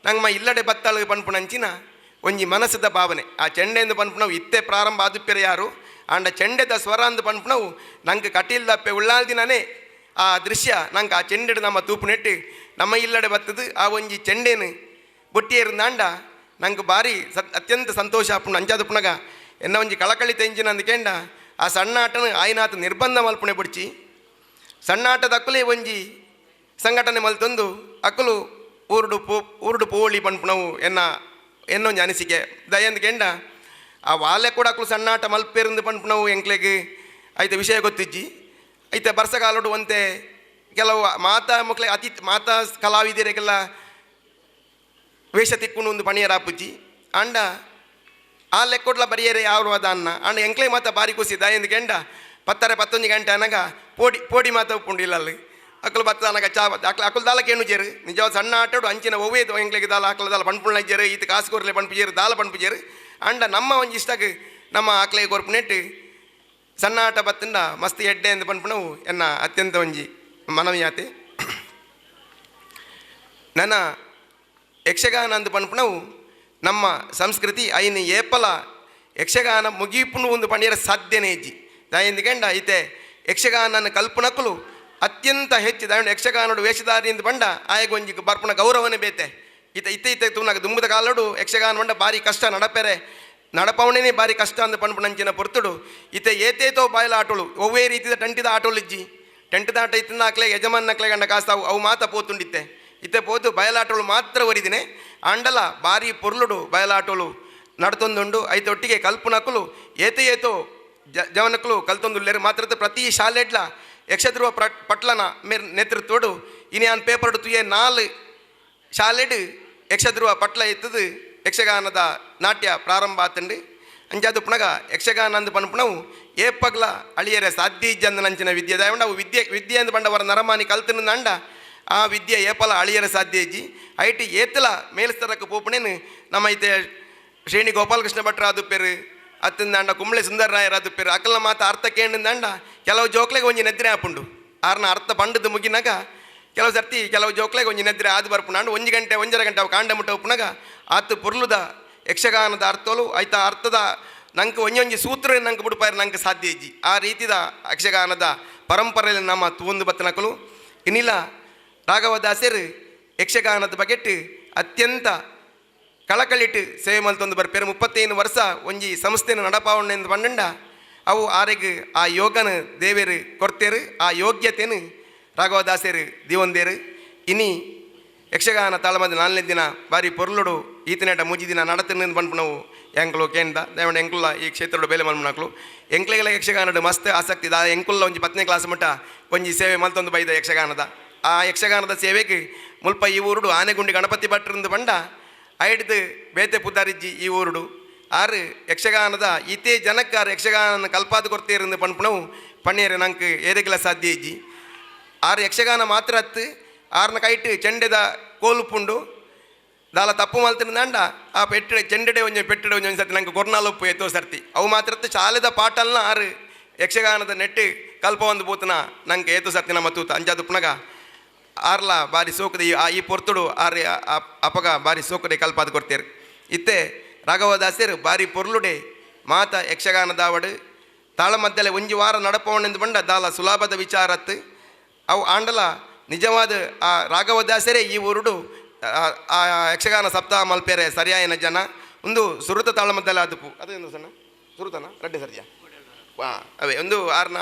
ನಂಗೆ ಮ ಇಲ್ಲಡೆ ಬತ್ತಳಿಗೆ ಪಂಪುಣಂಚಿನ ಒಂಜಿ ಮನಸ್ಸದ ಭಾವನೆ. ಆ ಚಂಡೆಯಿಂದ ಪನ್ಪುಣವು ಇತ್ತೆ ಪ್ರಾರಂಭ ಆದುಪ್ಪೆರೆ ಯಾರು? ಆಂಡ ಚೆಂಡೆದ ಸ್ವರ ಅಂದು ಪನ್ಪುನವು ನಂಗೆ ಕಟೀಲ್ದಪ್ಪೆ ಉಳ್ಳಾಲ್ದಿನೇ ಆ ದೃಶ್ಯ, ನಂಗೆ ಆ ಚೆಂಡೆಡು ನಮ್ಮ ತೂಪು ನೆಟ್ಟು ನಮ್ಮ ಇಲ್ಲಡೆ ಬತ್ತದು, ಆ ಒಂಜಿ ಚೆಂಡೇನು ಬುಟ್ಟಿಯೇರುಂದಾಂಡ ನಂಗೆ ಭಾರಿ ಸತ್, ಅತ್ಯಂತ ಸಂತೋಷ ಆಪುನ ಅಂಚಾದ ಎನ್ನ ಒಂಜಿ ಕಳಕಳಿ ತೆಂಜಿನ ಅಂದ್ಕೇಂಡ ಆ ಸಣ್ಣ ಆಟನ ಆಯ್ನಾತ ನಿರ್ಬಂಧ ಮಲ್ಪುಣೆ ಬಿಡ್ಚಿ. ಸಣ್ಣ ಆಟದ ಅಕ್ಕುಲೇ ಒಂಜಿ ಸಂಘಟನೆ ಮಲ್ತೊಂದು ಅಕ್ಕಲು ಊರುಡು ಪೋ, ಊರುಡು ಪೋಳಿ ಪನ್ಪುಣವು ಎನ್ನ, ಎನ್ನೊಂಜಿ ಅನಿಸಿಕೆ. ದಯಂದ್ಕೆಂಡ ಆ ವಾಲೆ ಕೂಡ ಅಕ್ಕಳು ಸಣ್ಣ ಆಟ ಮಲ್ಪೇರಿಂದ ನಾವು ಎಂಕ್ಲೆಗ್ ಐತೆ ವಿಷಯ ಗೊತ್ತಿಜ್ಜಿ. ಐತೆ ಬರ್ಸಗಾಲಡು ಒಂತೆ ಕೆಲವು ಮಾತಾ ಮಕ್ಕಳಿಗೆ ಅತಿ ಮಾತಾ ಕಲಾವಿದರಿಗೆಲ್ಲ ವೇಷ ತಿಕ್ಕುಂಡು ಒಂದು ಪಣಿಯರ ಆಪುಜ್ಜಿ. ಅಂಡ ಆ ಲೆಕ್ಕೊಡ್ಲ ಬರಿಯರೆ ಯಾರು ಅದ ಅನ್ನ. ಅಂಡ ಎಂಕ್ಲೆ ಮಾತ ಬಾರಿ ಖುಷಿ ಗೆಂಡ ಪತ್ತರ ಪತ್ತೊಂದು ಗಂಟೆ ಅನಗ ಪೋಡಿ ಪೋಡಿ ಮಾತ ಉಪ್ಪುಂಡಿಲ್ಲ ಅಲ್ಲಿ. ಅಕ್ಕಲು ಬತ್ತ ಅನಗ ಚಾ ಅಕ್ಲ ಅಕ್ಕಲು ದಾಲ ಕೇಣು ಜೇರು. ನಿಜವಾದ ಸಣ್ಣ ಆಟೋಡು ಅಂಚಿನ ಒವ್ವೇದು ಎಂಕ್ಲೆಗೆ ದಾಲ ಅಕ್ಕಲ ದಾಲ ಪಣ್ಪುಣ್ಣ ಜೇರು ಈತ ಕಾಸುಗೂರ್ಲೆ ಪಣ್ಪು ಜೇರು, ದಾಲ ಪಣ್ಪುಜೇರು ಅಂಡ ನಮ್ಮ ಒಂಜಿ ಇಷ್ಟಾಗ ನಮ್ಮ ಆಕ್ಲೆ ಸಣ್ಣ ಆಟ ಬತ್ತಿಂಡ ಮಸ್ತ್ ಎಡ್ಡೆ ಎಂದು ಪನ್ಪುನವು ಎನ್ನ ಅತ್ಯಂತ ಒಂಜಿ ಮನವಿಯಾತೆ. ನನ್ನ ಯಕ್ಷಗಾನ ಅಂದು ಪನ್ಪುನವು ನಮ್ಮ ಸಂಸ್ಕೃತಿ ಐನು ಏಪಲ ಯಕ್ಷಗಾನ ಮುಗಿಪುನ ಒಂದು ಇಜ್ಜಿ. ದಾಯಂದಿಗಂಡ ಐತೆ ಯಕ್ಷಗಾನನ ಕಲ್ಪನಕ್ಕಲು ಅತ್ಯಂತ ಹೆಚ್ಚು. ದಾಯಂಡ ಯಕ್ಷಗಾನಡು ವೇಷಧಾರಿಯಿಂದ ಬಂಡ ಆಯಗ ಒಂಜಿ ಬರ್ಪುಣ ಗೌರವನೇ ಬೇತೆ. ಈತ ಇತ್ತ ಇತ್ತ ತೂನಾಗ ದುಂಬದ ಕಾಲಡು ಯಕ್ಷಗಾನ ಮಂಡ ಭಾರಿ ಕಷ್ಟ ನಡಪೆರೆ. ನಡಪವಣೆನೇ ಭಾರಿ ಕಷ್ಟ ಅಂದ ಪನ್ಪುಣಂಚಿನ ಪೊರ್ತುಡು. ಈತ ಏತೇತೋ ಬಾಯಲ ಆಟೋಳು, ಒವ್ವೇ ರೀತಿಯ ಟಂಟಿದ ದಾಟ ಆಟ ಇತ್ತಿನ ಹಾಕ್ಲೆ ಯಜಮಾನ್ ಹಾಕ್ಲೆ ಗಂಡ ಕಾಸ್ತಾವು, ಅವು ಮಾತ ಪೋತುಂಡಿತ್ತೆ. ಇತ್ತೆ ಪೋತು ಬಯಲಾಟೋಳು ಮಾತ್ರ ಒರಿದಿನೆ. ಅಂಡಲ ಭಾರಿ ಪೊರ್ಲುಡು ಬಯಲಾಟೋಳು ನಡತೊಂದುಂಡು, ಐತೊಟ್ಟಿಗೆ ಕಲ್ಪನಕ್ಕಲು ಏತೆ ಏತೋ ಜವನಕ್ಕಲು ಕಲ್ತೊಂದುಲ್ಲೇರು. ಮಾತ್ರ ಪ್ರತಿ ಶಾಲೆಡ್ಲ ಯಕ್ಷಧ್ರುವ ಪಟ್ಲನ ಮೇರ್ ನೇತೃತ್ವಡು. ಇನ್ಯಾನ್ ಪೇಪರ್ ತುಯೆ ನಾಲ್ ಶಾಲೆಡ್ ಯಕ್ಷಧ್ರುವ ಪಟ್ಲ ಎತ್ತದು. ಯಕ್ಷಗಾನದ ನಾಟ್ಯ ಪ್ರಾರಂಭ ಆತಂಡು. ಅಂಚಾದು ಯಕ್ಷಗಾನ ಅಂದು ಪನ್ಪುಣವು ಏಪಗ್ಲ ಅಳಿಯರೆ ಸಾಧ್ಯ ನಂಚಿನ ವಿದ್ಯೆ. ದಾಯಂಡ ಅವು ವಿದ್ಯೆ ವಿದ್ಯೆ ಎಂದು ಬಂಡವರ ನರಮಾನಿ ಕಲ್ತಿನ ಅಂಡ ಆ ವಿದ್ಯೆ ಏಪಲ ಅಳಿಯರ ಸಾಧ್ಯ ಐಟಿ ಏತಲ ಮೇಲ್ಸ್ತರಕ್ಕೆ ಪೋಪಣೆನು ನಮ್ಮ ಐತೆ ಶ್ರೇಣಿ ಗೋಪಾಲಕೃಷ್ಣ ಭಟ್ರ ಆದುಪ್ಪೇರು ಅತ್ತಿಂದ ಅಂಡ ಕುಂಬಳೆ ಸುಂದರರಾಯರ ರಾಯರ್ ಆದುಪ್ಪೇರು ಅಕ್ಕಲ ಮಾತ ಅರ್ಥ ಕೇಳಿದಂಡ ಕೆಲವು ಜೋಕ್ಲೆಗೆ ಒಂಜಿ ನೆದ್ರೆ ಆಪುಂಡು ಆರ್ನ ಅರ್ಥ ಬಂಡದ್ದು ಮುಗಿನಾಗ ಕೆಲವು ಸರ್ತಿ ಕೆಲವು ಜೋಕ್ಲೆಗೆ ಒಂಜಿ ನೆದ್ರೆ ಆದು ಬರ್ಪುನಾಂಡು ಒಂಜಿ ಗಂಟೆ, ಒಂಜರ ಗಂಟೆ ಅವು ಕಾಂಡ ಮುಟ್ಟ ಉಪ್ಪುನಾಗ ಆತು ಪುರ್ಲುದ ಯಕ್ಷಗಾನದ ಅರ್ಥಲು, ಆಯ್ತ ಅರ್ಥದ ನಂಗೆ ಒಂಜಿ ಒಂಜಿ ಸೂತ್ರ ನಂಗೆ ಬಿಡುಪಾರ ನಂಗೆ ಸಾಧ್ಯ ಇಜ್ಜಿ. ಆ ರೀತಿದ ಯಕ್ಷಗಾನದ ಪರಂಪರೆಯಲ್ಲಿ ನಮ್ಮ ತೂಂದು ಬತ್ತನಕಲು ಇನ್ನಿಲ್ಲ ರಾಘವದಾಸರು ಯಕ್ಷಗಾನದ ಬಗೆಟ್ ಅತ್ಯಂತ ಕಳಕಳಿಟ್ಟು ಸೇವೆ ಮಲ್ತೊಂದು ಬರ್ಪೇರು. ಮುಪ್ಪತ್ತೈದು ವರ್ಷ ಒಂಜಿ ಸಂಸ್ಥೆನ ನಡಪಾವಣೆ ಎಂದು ಬಂಡಂಡ ಅವು ಆರೆಗೆ ಆ ಯೋಗನ ದೇವೇರು ಕೊರ್ತೇರು ಆ ಯೋಗ್ಯತೆನು ರಾಘವದಾಸರು, ದಿವಂದೇರು. ಇನಿ ಯಕ್ಷಗಾನ ತಾಳಮದ ನಾಲ್ನೇ ದಿನ ಬಾರಿ ಪೊರ್ಲುಡು ಈತನೇಟ ಮುಜಿ ದಿನ ನಡತಿನ ಬಂದ್ಪು ನಾವು ಎಂಕ್ಲು ಕೇಂದ ದೇವಣ್ಣ ಎಂಕುಲ್ಲ ಈ ಕ್ಷೇತ್ರಡು ಬೇಲೆ ಮಲ್ಮನಕ್ಲು ಎಂಕ್ಲೆಗಳ ಯಕ್ಷಗಾನಡು ಮಸ್ತ್ ಆಸಕ್ತಿ ಇದ ಎಂಕುಲ್ಲ ಒಂಜಿ ಪತ್ತನೇ ಕ್ಲಾಸ್ ಮಟ್ಟ ಒಂಜಿ ಸೇವೆ ಮಲ್ತೊಂದು ಬೈದ ಯಕ್ಷಗಾನದ. ಆ ಯಕ್ಷಗಾನದ ಸೇವೆಗೆ ಮುಲ್ಪ ಈ ಊರುಡು ಆನೆಗುಂಡಿ ಗಣಪತಿ ಭಟ್ರಿಂದ ಬಂಡ ಐಡ್ದು ಬೇತೆ ಪುದ್ದಾರಿಜ್ಜಿ ಈ ಊರುಡು. ಆರು ಯಕ್ಷಗಾನದ ಇತೇ ಜನಕ್ಕಾರ ಯಕ್ಷಗಾನ ಕಲ್ಪಾದ ಕೊರ್ತೇರಿಂದ ಪಣ್ಪುಣವು ಪಣ್ಣಿಯರೆ ನಂಗೆ ಏರೆಗಿಲ ಸಾಧ್ಯ ಇಜ್ಜಿ. ಆರು ಯಕ್ಷಗಾನ ಮಾತ್ರ ಹತ್ತು ಆರ್ನ ಕೈಟ್ ಚೆಂಡೆದ ಕೋಲುಪುಂಡು ದಾಲ ತಪ್ಪು ಮಲ್ತಿನ ಆ ಪೆಟ್ಟಡೆ ಚೆಂಡೆಡೆ ಒಂಜಿ, ಪೆಟ್ಟಡೆ ಒಂಜಿ ಸರ್ತಿ ನಂಗೆ ಕೊರ್ನಾಲೊಪ್ಪು ಎತ್ತೋ ಸರ್ತಿ. ಅವು ಮಾತ್ರ ಶಾಲೆದ ಪಾಟಲ್ನ ಆರು ಯಕ್ಷಗಾನದ ನೆಟ್ಟು ಕಲ್ಪ ಒಂದು ಬೂತನ ನಂಗೆ ಏತು ಸರ್ತಿ ನಮ್ಮ ತೂತ, ಅಂಜಾದು ಪುನಗ ಆರ್ಲ ಬಾರಿ ಸೋಕದ ಆ ಈ ಪೊರ್ತುಡು ಆರ್ ಅಪಗ ಬಾರಿ ಸೋಕಡೆ ಕಲ್ಪಾದ ಕೊಡ್ತೇರು. ಇತ್ತೆ ರಾಘವದಾಸರು ಬಾರಿ ಪೊರ್ಲುಡೆ ಮಾತ ಯಕ್ಷಗಾನದಾವಡು. ತಾಳ ಮಧ್ಯಲೆ ಒಂಜಿ ವಾರ ನಡಪವನೆಂದು ಬಂಡ, ದಾಲ ಸುಲಭದ ವಿಚಾರತ್ತು ಅವು ಆಂಡಲ, ನಿಜವಾದ ಆ ರಾಘವದಾಸರೇ ಈ ಊರುಡು, ಆ- ಯಕ್ಷಗಾನ ಸಪ್ತಾಹ ಮಲ್ಪೇರೆ ಸರಿಯಾಯನ ಜನ. ಒಂದು ಸುರುತ ತಾಳಮದ್ದಲ್ಲ ಅದು ಅದು ಏನು ಸಣ್ಣ? ಸುರುತನ? ರಡ್ಡಿ ಸರ್ಜಾ ಹಾಂ ಅವೇ, ಒಂದು ಆರ್ನ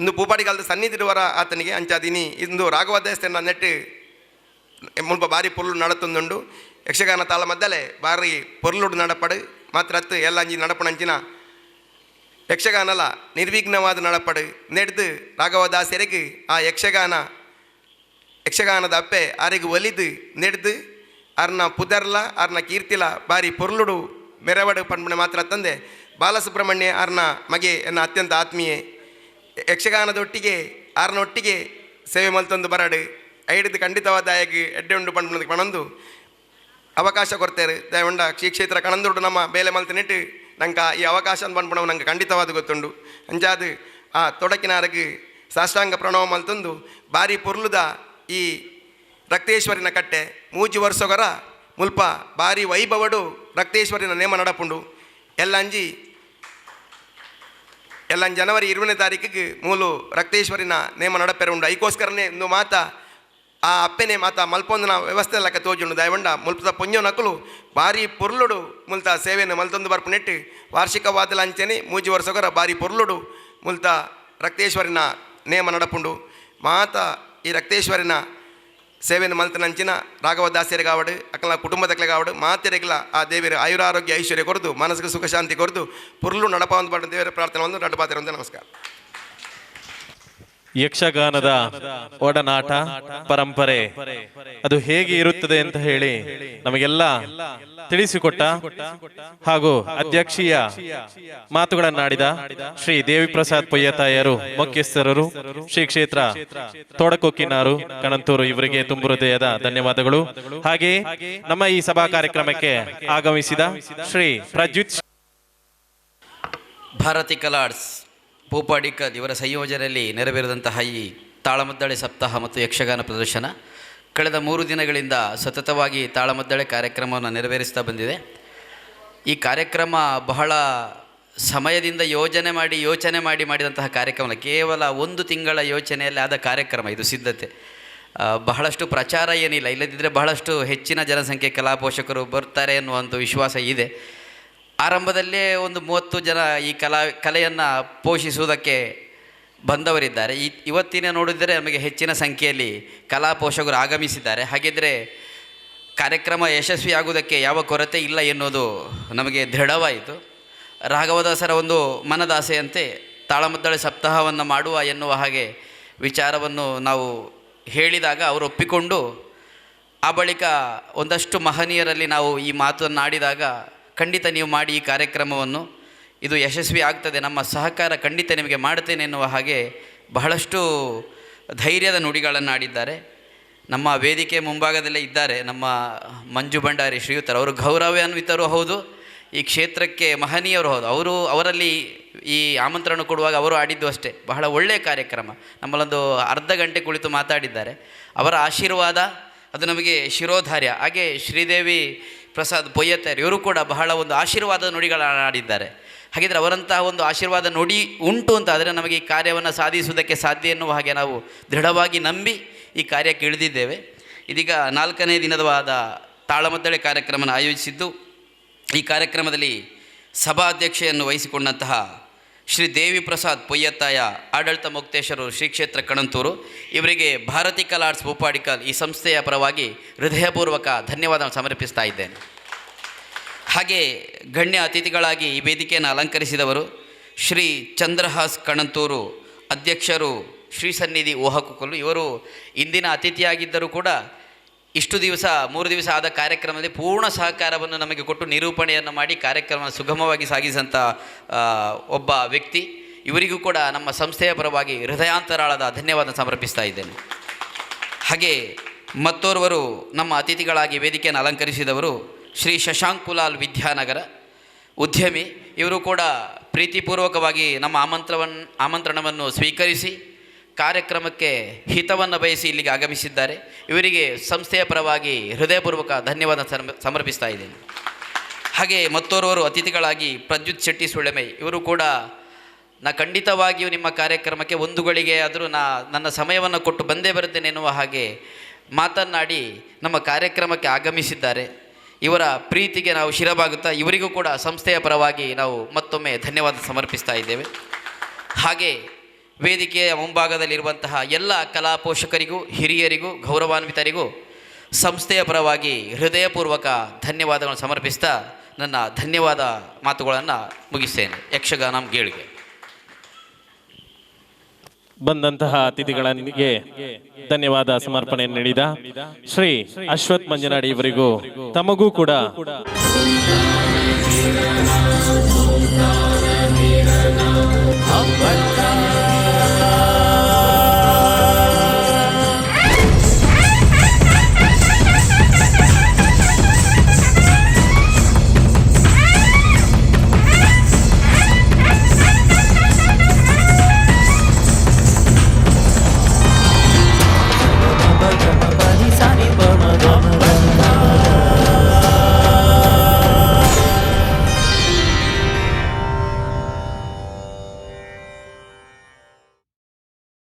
ಇಂದು ಪೂಪಾಡಿ ಕಾಲದ ಸನ್ನಿಧಿರುವರ ಆತನಿಗೆ ಅಂಚಾದಿನಿ. ಇಂದು ರಾಘವ ದೇವಸ್ಥಾನ ನೆಟ್ಟು, ಮುಲ್ಪ ಬಾರಿ ಪೊರ್ಲು ನಡತೊಂದುಂಡು. ಯಕ್ಷಗಾನ ತಾಳ ಮದ್ದಲೆ ಬಾರಿ ಪೊರ್ಲುಡು ನಡಪಡು. ಮಾತ್ರ ಹತ್ತು ಎಲ್ಲ ಅಂಜಿ ನಡಪಣಂಚಿನ ಯಕ್ಷಗಾನಲ ನಿರ್ವಿಘ್ನವಾದ ನಡಪಡು ನೆಡ್ದು ರಾಘವದಾಸರಿಗೆ ಆ ಯಕ್ಷಗಾನ, ಯಕ್ಷಗಾನದ ಅಪ್ಪೆ ಆರಿಗೆ ಒಲಿದು ನೆಡ್ದು, ಅರ್ನ ಪುದರ್ಲ, ಅರ್ನ ಕೀರ್ತಿಲ ಬಾರಿ ಪೊರ್ಲುಡು ಮೆರವಡು ಪಣ್ಮಣೆ ಮಾತ್ರ ತಂದೆ. ಬಾಲಸುಬ್ರಹ್ಮಣ್ಯ ಅರ್ನ ಮಗೆ ಎನ್ನ ಅತ್ಯಂತ ಆತ್ಮೀಯೆ. ಯಕ್ಷಗಾನದೊಟ್ಟಿಗೆ ಆರ್ನೊಟ್ಟಿಗೆ ಸೇವೆ ಮಲ್ತೊಂದು ಬರಡು. ಐಡಿದು ಖಂಡಿತವಾದ ಆಯಗೆ ಎಡ್ಡೆ ಉಂಡು ಪಂಪಣದ ಕಣಂದು ಅವಕಾಶ ಕೊಡ್ತೇವೆ ದಯವಂಡ ಶ್ರೀ ಕ್ಷೇತ್ರ ಕಣಂದುಡು ನಮ್ಮ ಬೇಲೆ ಮಲ್ತನಿಟ್ಟು ನಂಗೆ ಈ ಅವಕಾಶ ಬಂದ್ಬಿಡವು ನಂಗೆ ಖಂಡಿತವಾದ ಗೊತ್ತುಂಡು. ಅಂಜಾದು ಆ ತೊಡಕಿನಾರಗೆ ಸಾಷ್ಟಾಂಗ ಪ್ರಣವ ಮಲ್ತಂದು ಬಾರಿ ಪೊರ್ಲುದ ಈ ರಕ್ತೇಶ್ವರಿನ ಕಟ್ಟೆ. ಮೂಜಿ ವರ್ಷಗೊರ ಮುಲ್ಪ ಬಾರಿ ವೈಭವಡು ರಕ್ತೇಶ್ವರಿನ ನೇಮ ನಡಪುಂಡು. ಎಲ್ಲ ಅಂಜಿ ಎಲ್ಲ ಜನವರಿ ಇರುವನೇ ತಾರೀಕಿಗೆ ಮೂಲು ರಕ್ತೇಶ್ವರಿನ ನೇಮ ನಡಪೆರ ಉಂಡು ಐಕೋಸ್ಕರನೇ ಒಂದು ಮಾತ ಆ ಅಪ್ಪೆನೆ ಮಾತ ಮಲ್ಪೊಂದನ ವ್ಯವಸ್ಥೆ ಲೆಕ್ಕ ತೋಜುಂಡು ದಯವಂಡ ಮುಲ್ಪದ ಪುಂಜೋ ನಕಲು ಬಾರಿ ಪೊರ್ಲುಡು ಮುಲ್ತ ಸೇವೆಯನ್ನು ಮಲ್ತೊಂದು ಬರ್ಪು ನೆಟ್ಟು ವಾರ್ಷಿಕವಾದ ಲಂಚನೆ ಮೂಜಿ ವರ್ಷಗೊರ ಬಾರಿ ಪೊರ್ಲುಡು ಮುಲ್ತ ರಕ್ತೇಶ್ವರಿನ ನೇಮ ನಡಪುಂಡು ಮಾತ ಈ ರಕ್ತೇಶ್ವರಿನ ಸೇವೆಯನ್ನು ಮಲ್ತನಂಚಿನ ರಾಘವ ದಾಸ್ಯರಿಗಾವಡು ಅಕ್ಕಲ ಕುಟುಂಬದಕ್ಲೆ ಕಾವಡು ಮಾತೆರೆಗ್ಲ ಆ ದೇವಿರ ಆಯುರಾರೋಗ್ಯ ಐಶ್ವರ್ಯ ಕೊರದು ಮನಸ್ಸಿಗೆ ಸುಖ ಶಾಂತಿ ಕೊರದು ಪುರ್ಲು ನಡಪ ಒಂದು ಬಡ ದೇವರ ಪ್ರಾರ್ಥನೆ ಒಂದು ನಡಪಾತಿರ ನಮಸ್ಕಾರ ಯಕ್ಷಗಾನದ ಒಡನಾಟ, ಪರಂಪರೆ, ಅದು ಹೇಗೆ ಇರುತ್ತದೆ ಅಂತ ಹೇಳಿ ನಮಗೆಲ್ಲ ತಿಳಿಸಿಕೊಟ್ಟ ಹಾಗೂ ಅಧ್ಯಕ್ಷೀಯ ಮಾತುಗಳನ್ನಾಡಿದ ಶ್ರೀ ದೇವಿ ಪ್ರಸಾದ್ ಪೊಯ್ಯತಾಯರು, ಮುಖ್ಯಸ್ಥರರು, ಶ್ರೀ ಕ್ಷೇತ್ರ ತೋಡಕೊಕ್ಕಿನಾರು, ಕಣಂತೂರು ಇವರಿಗೆ ತುಂಬು ಹೃದಯದ ಧನ್ಯವಾದಗಳು. ಹಾಗೆ ನಮ್ಮ ಈ ಸಭಾ ಕಾರ್ಯಕ್ರಮಕ್ಕೆ ಆಗಮಿಸಿದ ಶ್ರೀ ಪ್ರಜ್ಯುತ್ ಭಾರತಿ ಕಲಾರ್ಡ್ಸ್ ಪೂಪಾಡಿಕದ್ ಇವರ ಸಂಯೋಜನೆಯಲ್ಲಿ ನೆರವೇರಿದಂತಹ ಈ ತಾಳಮದ್ದಳೆ ಸಪ್ತಾಹ ಮತ್ತು ಯಕ್ಷಗಾನ ಪ್ರದರ್ಶನ ಕಳೆದ ಮೂರು ದಿನಗಳಿಂದ ಸತತವಾಗಿ ತಾಳಮದ್ದಳೆ ಕಾರ್ಯಕ್ರಮವನ್ನು ನೆರವೇರಿಸ್ತಾ ಬಂದಿದೆ. ಈ ಕಾರ್ಯಕ್ರಮ ಬಹಳ ಸಮಯದಿಂದ ಯೋಜನೆ ಮಾಡಿ, ಯೋಚನೆ ಮಾಡಿ ಮಾಡಿದಂತಹ ಕಾರ್ಯಕ್ರಮ ಕೇವಲ ಒಂದು ತಿಂಗಳ ಯೋಚನೆಯಲ್ಲಿ ಆದ ಕಾರ್ಯಕ್ರಮ ಇದು ಸಿದ್ಧತೆ. ಬಹಳಷ್ಟು ಪ್ರಚಾರ ಏನಿಲ್ಲ ಇಲ್ಲದಿದ್ದರೆ ಬಹಳಷ್ಟು ಹೆಚ್ಚಿನ ಜನಸಂಖ್ಯೆ ಕಲಾ ಪೋಷಕರು ಬರ್ತಾರೆ ಅನ್ನುವಂಥ ವಿಶ್ವಾಸ ಇದೆ. ಆರಂಭದಲ್ಲೇ ಒಂದು ಮೂವತ್ತು ಜನ ಈ ಕಲಾ, ಕಲೆಯನ್ನು ಪೋಷಿಸುವುದಕ್ಕೆ ಬಂದವರಿದ್ದಾರೆ. ಈ ಇವತ್ತಿನ ನೋಡಿದರೆ ನಮಗೆ ಹೆಚ್ಚಿನ ಸಂಖ್ಯೆಯಲ್ಲಿ ಕಲಾ ಪೋಷಕರು ಆಗಮಿಸಿದ್ದಾರೆ. ಹಾಗಿದ್ದರೆ ಕಾರ್ಯಕ್ರಮ ಯಶಸ್ವಿಯಾಗುವುದಕ್ಕೆ ಯಾವ ಕೊರತೆ ಇಲ್ಲ ಎನ್ನುವುದು ನಮಗೆ ದೃಢವಾಯಿತು. ರಾಘವದಾಸರ ಒಂದು ಮನದಾಸೆಯಂತೆ ತಾಳಮದ್ದಳೆ ಸಪ್ತಾಹವನ್ನು ಮಾಡುವ ಎನ್ನುವ ಹಾಗೆ ವಿಚಾರವನ್ನು ನಾವು ಹೇಳಿದಾಗ ಅವರು ಒಪ್ಪಿಕೊಂಡು, ಆ ಬಳಿಕ ಒಂದಷ್ಟು ಮಹನೀಯರಲ್ಲಿ ನಾವು ಈ ಮಾತನ್ನು ಆಡಿದಾಗ ಖಂಡಿತ ನೀವು ಮಾಡಿ ಈ ಕಾರ್ಯಕ್ರಮವನ್ನು. ಇದು ಯಶಸ್ವಿ ಆಗ್ತದೆ. ನಮ್ಮ ಸಹಕಾರ ಖಂಡಿತ ನಿಮಗೆ ಮಾಡ್ತೇನೆ ಎನ್ನುವ ಹಾಗೆ ಬಹಳಷ್ಟು ಧೈರ್ಯದ ನುಡಿಗಳನ್ನು ಆಡಿದ್ದಾರೆ. ನಮ್ಮ ವೇದಿಕೆ ಮುಂಭಾಗದಲ್ಲೇ ಇದ್ದಾರೆ ನಮ್ಮ ಮಂಜು ಭಂಡಾರಿ ಶ್ರೀಯುತರು. ಅವರು ಗೌರವಾನ್ವಿತರು ಹೌದು. ಈ ಕ್ಷೇತ್ರಕ್ಕೆ ಮಹನೀಯರು ಹೌದು. ಅವರು ಅವರಲ್ಲಿ ಈ ಆಮಂತ್ರಣ ಕೊಡುವಾಗ ಅವರು ಆಡಿದ್ದು ಅಷ್ಟೇ. ಬಹಳ ಒಳ್ಳೆಯ ಕಾರ್ಯಕ್ರಮ. ನಮ್ಮಲ್ಲೊಂದು ಅರ್ಧ ಗಂಟೆ ಕುಳಿತು ಮಾತಾಡಿದ್ದಾರೆ. ಅವರ ಆಶೀರ್ವಾದ, ಅದು ನಮಗೆ ಶಿರೋಧಾರ್ಯ. ಹಾಗೆ ಶ್ರೀದೇವಿ ಪ್ರಸಾದ್ ಪೊಯ್ಯತ್ತಾರ್ ಇವರು ಕೂಡ ಬಹಳ ಒಂದು ಆಶೀರ್ವಾದ ನುಡಿಗಳನ್ನು ಆಡಿದ್ದಾರೆ ಹಾಗಿದ್ರೆ ಅವರಂತಹ ಒಂದು ಆಶೀರ್ವಾದ ನುಡಿ ಉಂಟು ಅಂತ ಆದರೆ ನಮಗೆ ಈ ಕಾರ್ಯವನ್ನು ಸಾಧಿಸುವುದಕ್ಕೆ ಸಾಧ್ಯ ಎನ್ನುವ ಹಾಗೆ ನಾವು ದೃಢವಾಗಿ ನಂಬಿ ಈ ಕಾರ್ಯಕ್ಕೆ ಇಳಿದಿದ್ದೇವೆ. ಇದೀಗ ನಾಲ್ಕನೇ ದಿನದವಾದ ತಾಳಮದ್ದಳೆ ಕಾರ್ಯಕ್ರಮವನ್ನು ಆಯೋಜಿಸಿದ್ದು, ಈ ಕಾರ್ಯಕ್ರಮದಲ್ಲಿ ಸಭಾಧ್ಯಕ್ಷೆಯನ್ನು ವಹಿಸಿಕೊಂಡಂತಹ ಶ್ರೀ ದೇವಿ ಪ್ರಸಾದ್ ಪೊಯ್ಯತ್ತಾಯ, ಆಡಳಿತ ಮುಕ್ತೇಶ್ವರರು ಶ್ರೀ ಕ್ಷೇತ್ರ ಕಣಂತೂರು. ಇವರಿಗೆ ಭಾರತಿ ಕಲಾರ್ಟ್ಸ್ ಭೂಪಾಡಿಕಲ್ ಈ ಸಂಸ್ಥೆಯ ಪರವಾಗಿ ಹೃದಯಪೂರ್ವಕ ಧನ್ಯವಾದ ಸಮರ್ಪಿಸ್ತಾ ಇದ್ದೇನೆ. ಹಾಗೆ ಗಣ್ಯ ಅತಿಥಿಗಳಾಗಿ ಈ ವೇದಿಕೆಯನ್ನು ಅಲಂಕರಿಸಿದವರು ಶ್ರೀ ಚಂದ್ರಹಾಸ್ ಕಣಂತೂರು ಅಧ್ಯಕ್ಷರು ಶ್ರೀ ಸನ್ನಿಧಿ ಊಹಕುಕಲು ಇವರು ಇಂದಿನ ಅತಿಥಿಯಾಗಿದ್ದರೂ ಕೂಡ ಇಷ್ಟು ದಿವಸ, ಮೂರು ದಿವಸ ಆದ ಕಾರ್ಯಕ್ರಮದಲ್ಲಿ ಪೂರ್ಣ ಸಹಕಾರವನ್ನು ನಮಗೆ ಕೊಟ್ಟು ನಿರೂಪಣೆಯನ್ನು ಮಾಡಿ ಕಾರ್ಯಕ್ರಮ ಸುಗಮವಾಗಿ ಸಾಗಿಸಿದಂಥ ಒಬ್ಬ ವ್ಯಕ್ತಿ. ಇವರಿಗೂ ಕೂಡ ನಮ್ಮ ಸಂಸ್ಥೆಯ ಪರವಾಗಿ ಹೃದಯಾಂತರಾಳದ ಧನ್ಯವಾದ ಸಮರ್ಪಿಸ್ತಾ ಇದ್ದೇನೆ. ಹಾಗೆ ಮತ್ತೋರ್ವರು ನಮ್ಮ ಅತಿಥಿಗಳಾಗಿ ವೇದಿಕೆಯನ್ನು ಅಲಂಕರಿಸಿದವರು ಶ್ರೀ ಶಶಾಂಕ್ ಕುಲಾಲ್ ವಿದ್ಯಾನಗರ ಉದ್ಯಮಿ. ಇವರು ಕೂಡ ಪ್ರೀತಿಪೂರ್ವಕವಾಗಿ ನಮ್ಮ ಆಮಂತ್ರವನ್ನು ಆಮಂತ್ರಣವನ್ನು ಸ್ವೀಕರಿಸಿ ಕಾರ್ಯಕ್ರಮಕ್ಕೆ ಹಿತವನ್ನು ಬಯಸಿ ಇಲ್ಲಿಗೆ ಆಗಮಿಸಿದ್ದಾರೆ. ಇವರಿಗೆ ಸಂಸ್ಥೆಯ ಪರವಾಗಿ ಹೃದಯಪೂರ್ವಕ ಧನ್ಯವಾದ ಸಮರ್- ಸಮರ್ಪಿಸ್ತಾ ಇದ್ದೇನೆ. ಹಾಗೆ ಮತ್ತೋರ್ವರು ಅತಿಥಿಗಳಾಗಿ ಪ್ರದ್ಯುತ್ ಶೆಟ್ಟಿ ಸುಳೆಮೈ ಇವರು ಕೂಡ ನಾ ಖಂಡಿತವಾಗಿಯೂ ನಿಮ್ಮ ಕಾರ್ಯಕ್ರಮಕ್ಕೆ ಒಂದು ಗಳಿಗೆ ಆದರೂ ನಾ ನನ್ನ ಸಮಯವನ್ನು ಕೊಟ್ಟು ಬಂದೇ ಬರುತ್ತೇನೆ ಎನ್ನುವ ಹಾಗೆ ಮಾತನಾಡಿ ನಮ್ಮ ಕಾರ್ಯಕ್ರಮಕ್ಕೆ ಆಗಮಿಸಿದ್ದಾರೆ. ಇವರ ಪ್ರೀತಿಗೆ ನಾವು ಶಿರಬಾಗುತ್ತಾ ಇವರಿಗೂ ಕೂಡ ಸಂಸ್ಥೆಯ ಪರವಾಗಿ ನಾವು ಮತ್ತೊಮ್ಮೆ ಧನ್ಯವಾದ ಸಮರ್ಪಿಸ್ತಾ ಇದ್ದೇವೆ. ಹಾಗೆ ವೇದಿಕೆಯ ಮುಂಭಾಗದಲ್ಲಿರುವಂತಹ ಎಲ್ಲ ಕಲಾ ಪೋಷಕರಿಗೂ ಹಿರಿಯರಿಗೂ ಗೌರವಾನ್ವಿತರಿಗೂ ಸಂಸ್ಥೆಯ ಪರವಾಗಿ ಹೃದಯಪೂರ್ವಕ ಧನ್ಯವಾದಗಳನ್ನು ಸಮರ್ಪಿಸ್ತಾ ನನ್ನ ಧನ್ಯವಾದ ಮಾತುಗಳನ್ನು ಮುಗಿಸ್ತೇನೆ. ಯಕ್ಷಗಾನಂ ಗೇಳಿಗೆ. ಬಂದಂತಹ ಅತಿಥಿಗಳಿಗೆ ಧನ್ಯವಾದ ಸಮರ್ಪಣೆ ನೀಡಿದ ಶ್ರೀ ಅಶ್ವಥ್ ಮಂಜನಾಡಿ ಇವರಿಗೂ ತಮಗೂ ಕೂಡ.